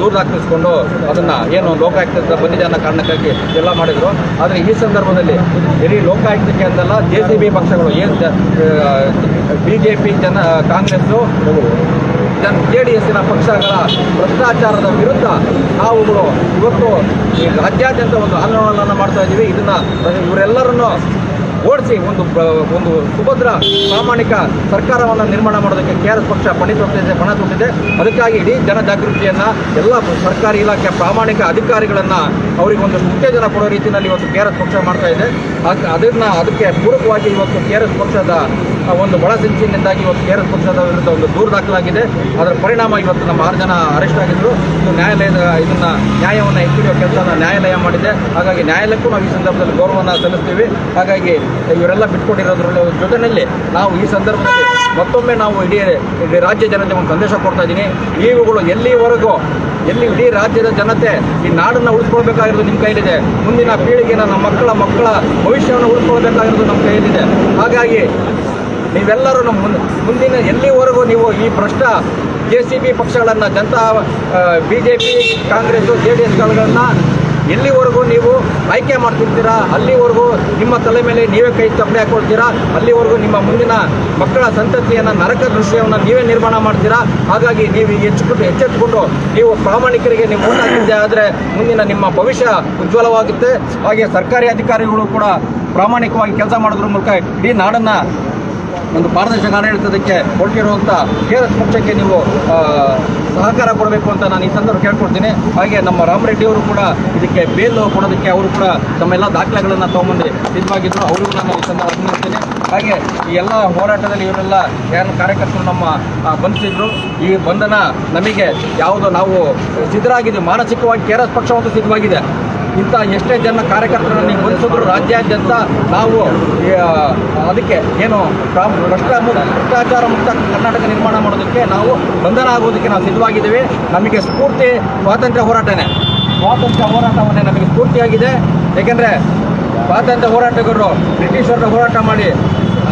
[SPEAKER 4] ದೂರ ದಾಖಲಿಸಿಕೊಂಡು ಅದನ್ನು ಏನು ಲೋಕಾಯುಕ್ತ ಬಂದಿದೆ ಅನ್ನೋ ಕಾರಣಕ್ಕಾಗಿ ಎಲ್ಲ ಮಾಡಿದರು. ಆದರೆ ಈ ಸಂದರ್ಭದಲ್ಲಿ ಇಡೀ ಲೋಕಾಯುಕ್ತಕ್ಕೆ ಅಂತಲ್ಲ ಜೆ ಸಿ ಬಿ ಪಕ್ಷಗಳು ಏನು ಬಿ ಜೆ ಪಿ ಜನ ಕಾಂಗ್ರೆಸ್ಸು ಜನ್ ಜೆ ಡಿ ಎಸ್ಸಿನ ಪಕ್ಷಗಳ ಭ್ರಷ್ಟಾಚಾರದ ವಿರುದ್ಧ ನಾವುಗಳು ಇವತ್ತು ರಾಜ್ಯಾದ್ಯಂತ ಒಂದು ಆಂದೋಲನವನ್ನು ಮಾಡ್ತಾ ಇದ್ದೀವಿ ಇದನ್ನ ಇವರೆಲ್ಲರನ್ನು ಓಡಿಸಿ ಒಂದು ಒಂದು ಸುಭದ್ರ ಪ್ರಾಮಾಣಿಕ ಸರ್ಕಾರವನ್ನು ನಿರ್ಮಾಣ ಮಾಡೋದಕ್ಕೆ ಕೆ ಆರ್ ಎಸ್ ಪಕ್ಷ ಪಣಿ ತೊಟ್ಟಿದೆ, ಪಣ ತೊಟ್ಟಿದೆ. ಅದಕ್ಕಾಗಿ ಇಡೀ ಜನಜಾಗೃತಿಯನ್ನು ಎಲ್ಲ ಸರ್ಕಾರಿ ಇಲಾಖೆ ಪ್ರಾಮಾಣಿಕ ಅಧಿಕಾರಿಗಳನ್ನು ಅವರಿಗೆ ಒಂದು ಉತ್ತೇಜನ ಕೊಡೋ ರೀತಿಯಲ್ಲಿ ಇವತ್ತು ಕೆ ಆರ್ ಎಸ್ ಪಕ್ಷ ಮಾಡ್ತಾ ಇದೆ. ಅದನ್ನು ಅದಕ್ಕೆ ಪೂರಕವಾಗಿ ಇವತ್ತು ಕೆ ಆರ್ ಎಸ್ ಪಕ್ಷದ ಒಂದು ಬಳಸಿನಿಂದಾಗಿ ಇವತ್ತು ಕೆ ಆರ್ ಎಸ್ ಪಕ್ಷದ ವಿರುದ್ಧ ಒಂದು ದೂರು ದಾಖಲಾಗಿದೆ. ಅದರ ಪರಿಣಾಮ ಇವತ್ತು ನಮ್ಮ ಆರು ಜನ ಅರೆಸ್ಟ್ ಆಗಿದ್ರು. ಇದು ನ್ಯಾಯಾಲಯದ, ಇದನ್ನ ನ್ಯಾಯವನ್ನು ಎತ್ತಿಡುವ ಕೆಲಸ ನ್ಯಾಯಾಲಯ ಮಾಡಿದೆ. ಹಾಗಾಗಿ ನ್ಯಾಯಾಲಯಕ್ಕೂ ನಾವು ಈ ಸಂದರ್ಭದಲ್ಲಿ ಗೌರವವನ್ನು ಸಲ್ಲಿಸ್ತೀವಿ. ಹಾಗಾಗಿ ಇವರೆಲ್ಲ ಬಿಟ್ಕೊಂಡಿರೋದ್ರ ಜೊತೆಯಲ್ಲಿ ನಾವು ಈ ಸಂದರ್ಭದಲ್ಲಿ ಮತ್ತೊಮ್ಮೆ ನಾವು ಇಡೀ ಇಡೀ ರಾಜ್ಯ ಜನತೆ ಒಂದು ಸಂದೇಶ ಕೊಡ್ತಾ ಇದ್ದೀನಿ. ನೀವುಗಳು ಎಲ್ಲಿವರೆಗೂ, ಎಲ್ಲಿ ಇಡೀ ರಾಜ್ಯದ ಜನತೆ ಈ ನಾಡನ್ನು ಉಳಿಸ್ಕೊಳ್ಬೇಕಾಗಿರೋದು ನಿಮ್ಮ ಕೈಲಿದೆ. ಮುಂದಿನ ಪೀಳಿಗೆನ ನಮ್ಮ ಮಕ್ಕಳ ಮಕ್ಕಳ ಭವಿಷ್ಯವನ್ನು ಉಳಿಸ್ಕೊಳ್ಬೇಕಾಗಿರೋದು ನಮ್ಮ ಕೈಯಲ್ಲಿದೆ ಹಾಗಾಗಿ ನೀವೆಲ್ಲರೂ ನಮ್ಮ ಮುಂದೆ, ಮುಂದಿನ ಎಲ್ಲಿವರೆಗೂ ನೀವು ಈ ಭ್ರಷ್ಟ ಜೆ ಸಿ ಬಿ ಪಕ್ಷಗಳನ್ನು, Janata B J P Congress J D ಎಸ್ಗಳನ್ನು ಎಲ್ಲಿವರೆಗೂ ನೀವು ಆಯ್ಕೆ ಮಾಡ್ತಿರ್ತೀರಾ? ಅಲ್ಲಿವರೆಗೂ ನಿಮ್ಮ ತಲೆ ಮೇಲೆ ನೀವೇ ಕೈ ಚಪ್ಪಡಿ ಹಾಕೊಳ್ತೀರಾ? ಅಲ್ಲಿವರೆಗೂ ನಿಮ್ಮ ಮುಂದಿನ ಮಕ್ಕಳ ಸಂತತಿಯನ್ನು ನರಕ ದೃಶ್ಯವನ್ನು ನೀವೇ ನಿರ್ಮಾಣ ಮಾಡ್ತೀರಾ? ಹಾಗಾಗಿ ನೀವು ಹೆಚ್ಚುಕೊಂಡು ಎಚ್ಚೆತ್ತುಕೊಂಡು ನೀವು ಪ್ರಾಮಾಣಿಕರಿಗೆ ನಿಮ್ಮ ಮುಂದಾಗಿದ್ದೆ ಆದರೆ ಮುಂದಿನ ನಿಮ್ಮ ಭವಿಷ್ಯ ಉಜ್ವಲವಾಗುತ್ತೆ. ಹಾಗೆ ಸರ್ಕಾರಿ ಅಧಿಕಾರಿಗಳು ಕೂಡ ಪ್ರಾಮಾಣಿಕವಾಗಿ ಕೆಲಸ ಮಾಡೋದ್ರ ಮೂಲಕ ಇಡೀ ನಾಡನ್ನ ಒಂದು ಪಾರದರ್ಶಕ ಆಡಳಿತದಕ್ಕೆ ಹೊರಟಿರುವಂಥ ಕೆ ಪಕ್ಷಕ್ಕೆ ನೀವು ಸಹಕಾರ ಕೊಡಬೇಕು ಅಂತ ನಾನು ಈ ಸಂದರ್ಭ ಕೇಳ್ಕೊಡ್ತೀನಿ. ಹಾಗೆ ನಮ್ಮ ರಾಮರೆಡ್ಡಿ ಅವರು ಕೂಡ ಇದಕ್ಕೆ ಬೇಲ್ ಕೊಡೋದಕ್ಕೆ ಅವರು ಕೂಡ ತಮ್ಮೆಲ್ಲ ದಾಖಲೆಗಳನ್ನು ತೊಗೊಂಬಂದು ಸಿದ್ಧವಾಗಿದ್ದರು ಕೂಡ ನಾನು ಈ ಸಂದರ್ಭ ಅಭಿನಂದಿಸ್ತೀನಿ ಹಾಗೆ ಈ ಎಲ್ಲ ಹೋರಾಟದಲ್ಲಿ ಇವರೆಲ್ಲ ಯಾರು ಕಾರ್ಯಕರ್ತರು ನಮ್ಮ ಬಂಧಿಸಿದ್ರು. ಈ ಬಂಧನ ನಮಗೆ ಯಾವುದು ನಾವು ಸಿದ್ಧರಾಗಿದೆ ಮಾನಸಿಕವಾಗಿ ಕೆ ಆರ್ ಎಸ್ ಪಕ್ಷ ಸಿದ್ಧವಾಗಿದೆ. ಇಂಥ ಎಷ್ಟೇ ಜನ ಕಾರ್ಯಕರ್ತರನ್ನು ನೀವು ಬಂಧಿಸಿದ್ರು ರಾಜ್ಯಾದ್ಯಂತ ನಾವು ಅದಕ್ಕೆ ಏನು ಭ್ರಷ್ಟ ಭ್ರಷ್ಟಾಚಾರ ಮುಕ್ತ ಕರ್ನಾಟಕ ನಿರ್ಮಾಣ ಮಾಡೋದಕ್ಕೆ ನಾವು ಬಂಧನ ಆಗೋದಕ್ಕೆ ನಾವು ಸಿದ್ಧವಾಗಿದ್ದೇವೆ. ನಮಗೆ ಸ್ಫೂರ್ತಿ ಸ್ವಾತಂತ್ರ್ಯ ಹೋರಾಟನೇ. ಸ್ವಾತಂತ್ರ್ಯ ಹೋರಾಟವನ್ನೇ ನಮಗೆ ಸ್ಫೂರ್ತಿಯಾಗಿದೆ. ಏಕೆಂದರೆ ಸ್ವಾತಂತ್ರ್ಯ ಹೋರಾಟಗಾರರು ಬ್ರಿಟಿಷರ ಹೋರಾಟ ಮಾಡಿ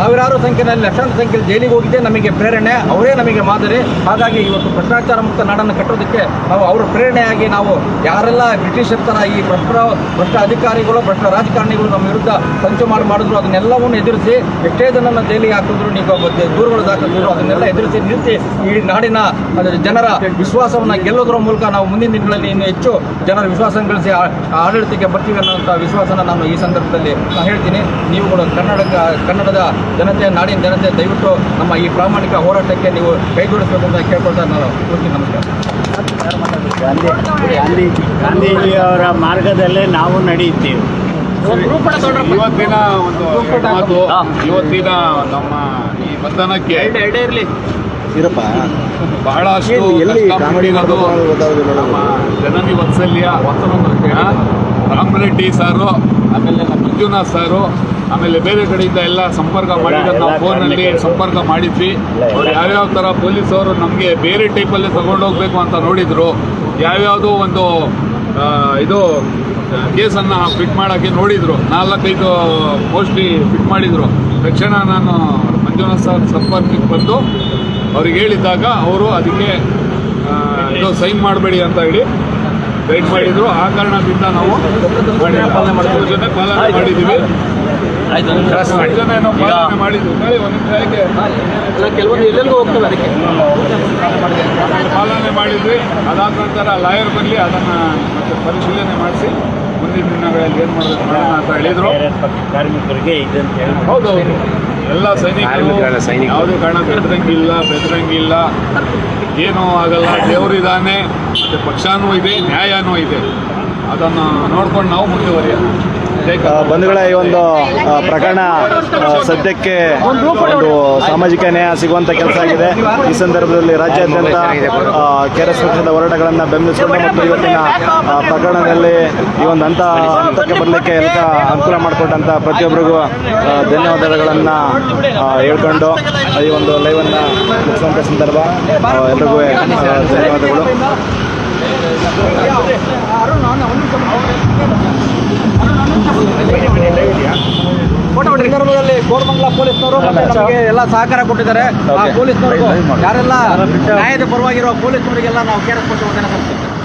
[SPEAKER 4] ಸಾವಿರಾರು ಸಂಖ್ಯೆಯಲ್ಲಿ ಲಕ್ಷಾಂತರ ಸಂಖ್ಯೆಯಲ್ಲಿ ಜೈಲಿಗೆ ಹೋಗಿದ್ದೆ ನಮಗೆ ಪ್ರೇರಣೆ, ಅವರೇ ನಮಗೆ ಮಾದರಿ. ಹಾಗಾಗಿ ಇವತ್ತು ಭ್ರಷ್ಟಾಚಾರ ಮುಕ್ತ ನಾಡನ್ನು ಕಟ್ಟೋದಕ್ಕೆ ನಾವು ಅವರ ಪ್ರೇರಣೆಯಾಗಿ ನಾವು ಯಾರೆಲ್ಲ ಬ್ರಿಟಿಷರ ಥರ ಈ ಭ್ರಷ್ಟ ಭ್ರಷ್ಟ ಅಧಿಕಾರಿಗಳು, ಭ್ರಷ್ಟ ರಾಜಕಾರಣಿಗಳು ನಮ್ಮ ವಿರುದ್ಧ ಸಂಚು ಮಾಡಿ ಮಾಡಿದ್ರು, ಅದನ್ನೆಲ್ಲವನ್ನು ಎದುರಿಸಿ ಎಷ್ಟೇ ಜನನ ಜೈಲಿಗೆ ಹಾಕಿದ್ರು, ನೀವು ದೂರುಗಳು ದಾಖಲಿಸಿದ್ರು, ಅದನ್ನೆಲ್ಲ ಎದುರಿಸಿ ನಿಲ್ಲಿಸಿ ಈ ನಾಡಿನ ಜನರ ವಿಶ್ವಾಸವನ್ನು ಗೆಲ್ಲೋದ್ರ ಮೂಲಕ ನಾವು ಮುಂದಿನ ದಿನಗಳಲ್ಲಿ ಇನ್ನೂ ಹೆಚ್ಚು ಜನರ ವಿಶ್ವಾಸ ಗಳಿಸಿ ಆಡಳಿತಕ್ಕೆ ಬರ್ತೀವಿ ಅನ್ನೋಂಥ ವಿಶ್ವಾಸನ ನಾನು ಈ ಸಂದರ್ಭದಲ್ಲಿ ಹೇಳ್ತೀನಿ. ನೀವುಗಳು ಕನ್ನಡ ಕನ್ನಡದ ಜನತೆ ನಾಡಿನ ಜನತೆ ದಯವಿಟ್ಟು ನಮ್ಮ ಈ ಪ್ರಾಮಾಣಿಕ ಹೋರಾಟಕ್ಕೆ ನೀವು ಕೈ ಜೋಡಿಸಬೇಕು ಅಂತ ಕೇಳ್ಕೊಳ್ತಾ ನಾನು ಪೂರ್ತಿ ನಮಸ್ಕಾರ.
[SPEAKER 3] ಗಾಂಧಿ ಗಾಂಧಿ ಗಾಂಧೀಜಿಯವರ ಮಾರ್ಗದಲ್ಲೇ ನಾವು ನಡೆಯುತ್ತೇವೆ.
[SPEAKER 8] ಇವತ್ತಿನ ಒಂದು ಮಾತು ಇವತ್ತಿನ ನಮ್ಮ ಈ ಬಂಧನಕ್ಕೆ
[SPEAKER 1] ಇರಪ್ಪ.
[SPEAKER 8] ಬಹಳಷ್ಟು
[SPEAKER 1] ಎಲ್ಲಿ- ಎಲ್ಲಿ
[SPEAKER 8] ಕಷ್ಟ
[SPEAKER 1] ಕಾಮಿಡಿ
[SPEAKER 8] ಪಟ್ಟಿರೋದು
[SPEAKER 1] ಮಾಡ್ಬೇಕು ಗೊತ್ತಾಗೋದಿಲ್ಲ
[SPEAKER 8] ನಮ್ಮ ಜನನಿ ವಾತ್ಸಲ್ಯ ರಾಮ್ ರಾಮರೆಡ್ಡಿ ಸಾರು ಆಮೇಲೆ ನಮ್ಮ ಮಂಜುನಾಥ್ ಸಾರು ಆಮೇಲೆ ಬೇರೆ ಕಡೆಯಿಂದ ಎಲ್ಲ ಸಂಪರ್ಕ ಮಾಡಿದ್ರೆ ನಾವು ಫೋನಲ್ಲಿ ಸಂಪರ್ಕ ಮಾಡಿದ್ವಿ. ಅವ್ರು ಯಾವ್ಯಾವ ಥರ ಪೊಲೀಸವರು ನಮಗೆ ಬೇರೆ ಟೈಪಲ್ಲಿ ತಗೊಂಡೋಗ್ಬೇಕು ಅಂತ ನೋಡಿದ್ರು. ಯಾವ್ಯಾವುದೋ ಒಂದು ಇದು ಕೇಸನ್ನು ಫಿಟ್ ಮಾಡೋಕ್ಕೆ ನೋಡಿದರು. ನಾಲ್ಕೈದು ಮೋಸ್ಟ್ಲಿ ಫಿಟ್ ಮಾಡಿದರು. ತಕ್ಷಣ ನಾನು ಮಂಜುನಾಥ್ ಸರ್ ಸಂಪರ್ಕಕ್ಕೆ ಬಂದು ಅವ್ರಿಗೆ ಹೇಳಿದಾಗ ಅವರು ಅದಕ್ಕೆ ಇದು ಸೈನ್ ಮಾಡಬೇಡಿ ಅಂತ ಹೇಳಿ ಗೈಡ್ ಮಾಡಿದ್ರು. ಆ ಕಾರಣದಿಂದ ನಾವು ಪಾಲನೆ ಮಾಡಿದ್ದೀವಿ. ನಿಮಿಷ ಯಾಕೆ?
[SPEAKER 4] ಕೆಲವೊಂದು ಎಲ್ಲೆಲ್ಲಿಗೂ ಹೋಗ್ತವೆ ಅದಕ್ಕೆ.
[SPEAKER 8] ಪಾಲನೆ ಮಾಡಿದ್ವಿ. ಅದಾದ ನಂತರ ಲಾಯರ್ ಬರಲಿ ಅದನ್ನು ಮತ್ತೆ ಪರಿಶೀಲನೆ ಮಾಡಿಸಿ ಮುಂದಿನ ದಿನಗಳಲ್ಲಿ ಏನು ಮಾಡಬೇಕು ಮಾಡೋಣ ಅಂತ ಹೇಳಿದರು.
[SPEAKER 3] ಕಾರ್ಮಿಕರಿಗೆ
[SPEAKER 8] ಎಲ್ಲ
[SPEAKER 5] ಸೈನಿಕ
[SPEAKER 8] ಸೈನಿಕರು.
[SPEAKER 5] ಸೈನಿಕ
[SPEAKER 8] ಯಾವುದೇ ಕಾರಣ ಬೆದರಂಗಿಲ್ಲ ಬೆದರಂಗಿಲ್ಲ. ಏನೂ ಆಗಲ್ಲ. ದೇವರಿದ್ದಾನೆ ಮತ್ತು ಪಕ್ಷನೂ ಇದೆ ನ್ಯಾಯನೂ ಇದೆ. ಅದನ್ನು ನೋಡ್ಕೊಂಡು ನಾವು ಮುಂದುವರಿಯ
[SPEAKER 1] ಆ, ಬಂಧುಗಳ ಈ ಒಂದು ಪ್ರಕರಣ ಸದ್ಯಕ್ಕೆ ಒಂದು ಸಾಮಾಜಿಕ ನ್ಯಾಯ ಸಿಗುವಂತ ಕೆಲಸ ಆಗಿದೆ. ಈ ಸಂದರ್ಭದಲ್ಲಿ ರಾಜ್ಯಾದ್ಯಂತ ಕೆ ಆರ್ ಎಸ್ ಪಕ್ಷದ ಹೋರಾಟಗಳನ್ನು ಬೆಂಬಲಿಸಿಕೊಂಡು ಮತ್ತು ಇವತ್ತಿನ ಪ್ರಕರಣದಲ್ಲಿ ಈ ಒಂದು ಹಂತ, ಹಂತಕ್ಕೆ ಬರಲಿಕ್ಕೆ ಎಲ್ಲ ಅನುಕೂಲ ಮಾಡಿಕೊಟ್ಟಂತ ಪ್ರತಿಯೊಬ್ಬರಿಗೂ ಧನ್ಯವಾದಗಳನ್ನ ಹೇಳ್ಕೊಂಡು ಈ ಒಂದು ಲೈವನ್ನು ಮುಗಿಸುವಂಥ ಸಂದರ್ಭ ಎಲ್ಲರಿಗೂ ಧನ್ಯವಾದಗಳು.
[SPEAKER 4] ಸಂದರ್ಭದಲ್ಲಿ ಕೋರಮಂಗಲ ಪೊಲೀಸ್ನವರು ಮತ್ತೆ ನಮಗೆ ಎಲ್ಲ ಸಹಕಾರ ಕೊಟ್ಟಿದ್ದಾರೆ. ಆ ಪೊಲೀಸ್ನವರು ಯಾರೆಲ್ಲ ನ್ಯಾಯದ ಪರವಾಗಿರೋ ಪೊಲೀಸ್ನವರಿಗೆಲ್ಲ ನಾವು ಕೇರ್ ಕೊಟ್ಟು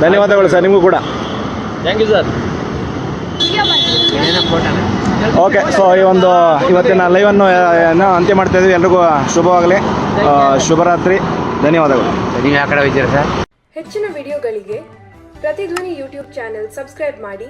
[SPEAKER 1] ಧನ್ಯವಾದಗಳು ಸರ್. ನಿಮಗೂ ಕೂಡ.
[SPEAKER 4] Thank you sir
[SPEAKER 1] okay so ಈ ಒಂದು ಇವತ್ತಿನ ಲೈವನ್ನು ಅಂತ್ಯ ಮಾಡ್ತಾ ಇದ್ದೀವಿ. ಎಲ್ರಿಗೂ ಶುಭವಾಗಲಿ. ಶುಭರಾತ್ರಿ. ಧನ್ಯವಾದಗಳು.
[SPEAKER 5] ನೀವು ಯಾವ ಕಡೆ ಹೋಗ್ತೀರಾ ಸರ್?
[SPEAKER 9] ಹೆಚ್ಚಿನ ವಿಡಿಯೋಗಳಿಗೆ ಪ್ರತಿಧ್ವನಿ ಯೂಟ್ಯೂಬ್ ಚಾನೆಲ್ ಸಬ್ಸ್ಕ್ರೈಬ್ ಮಾಡಿ.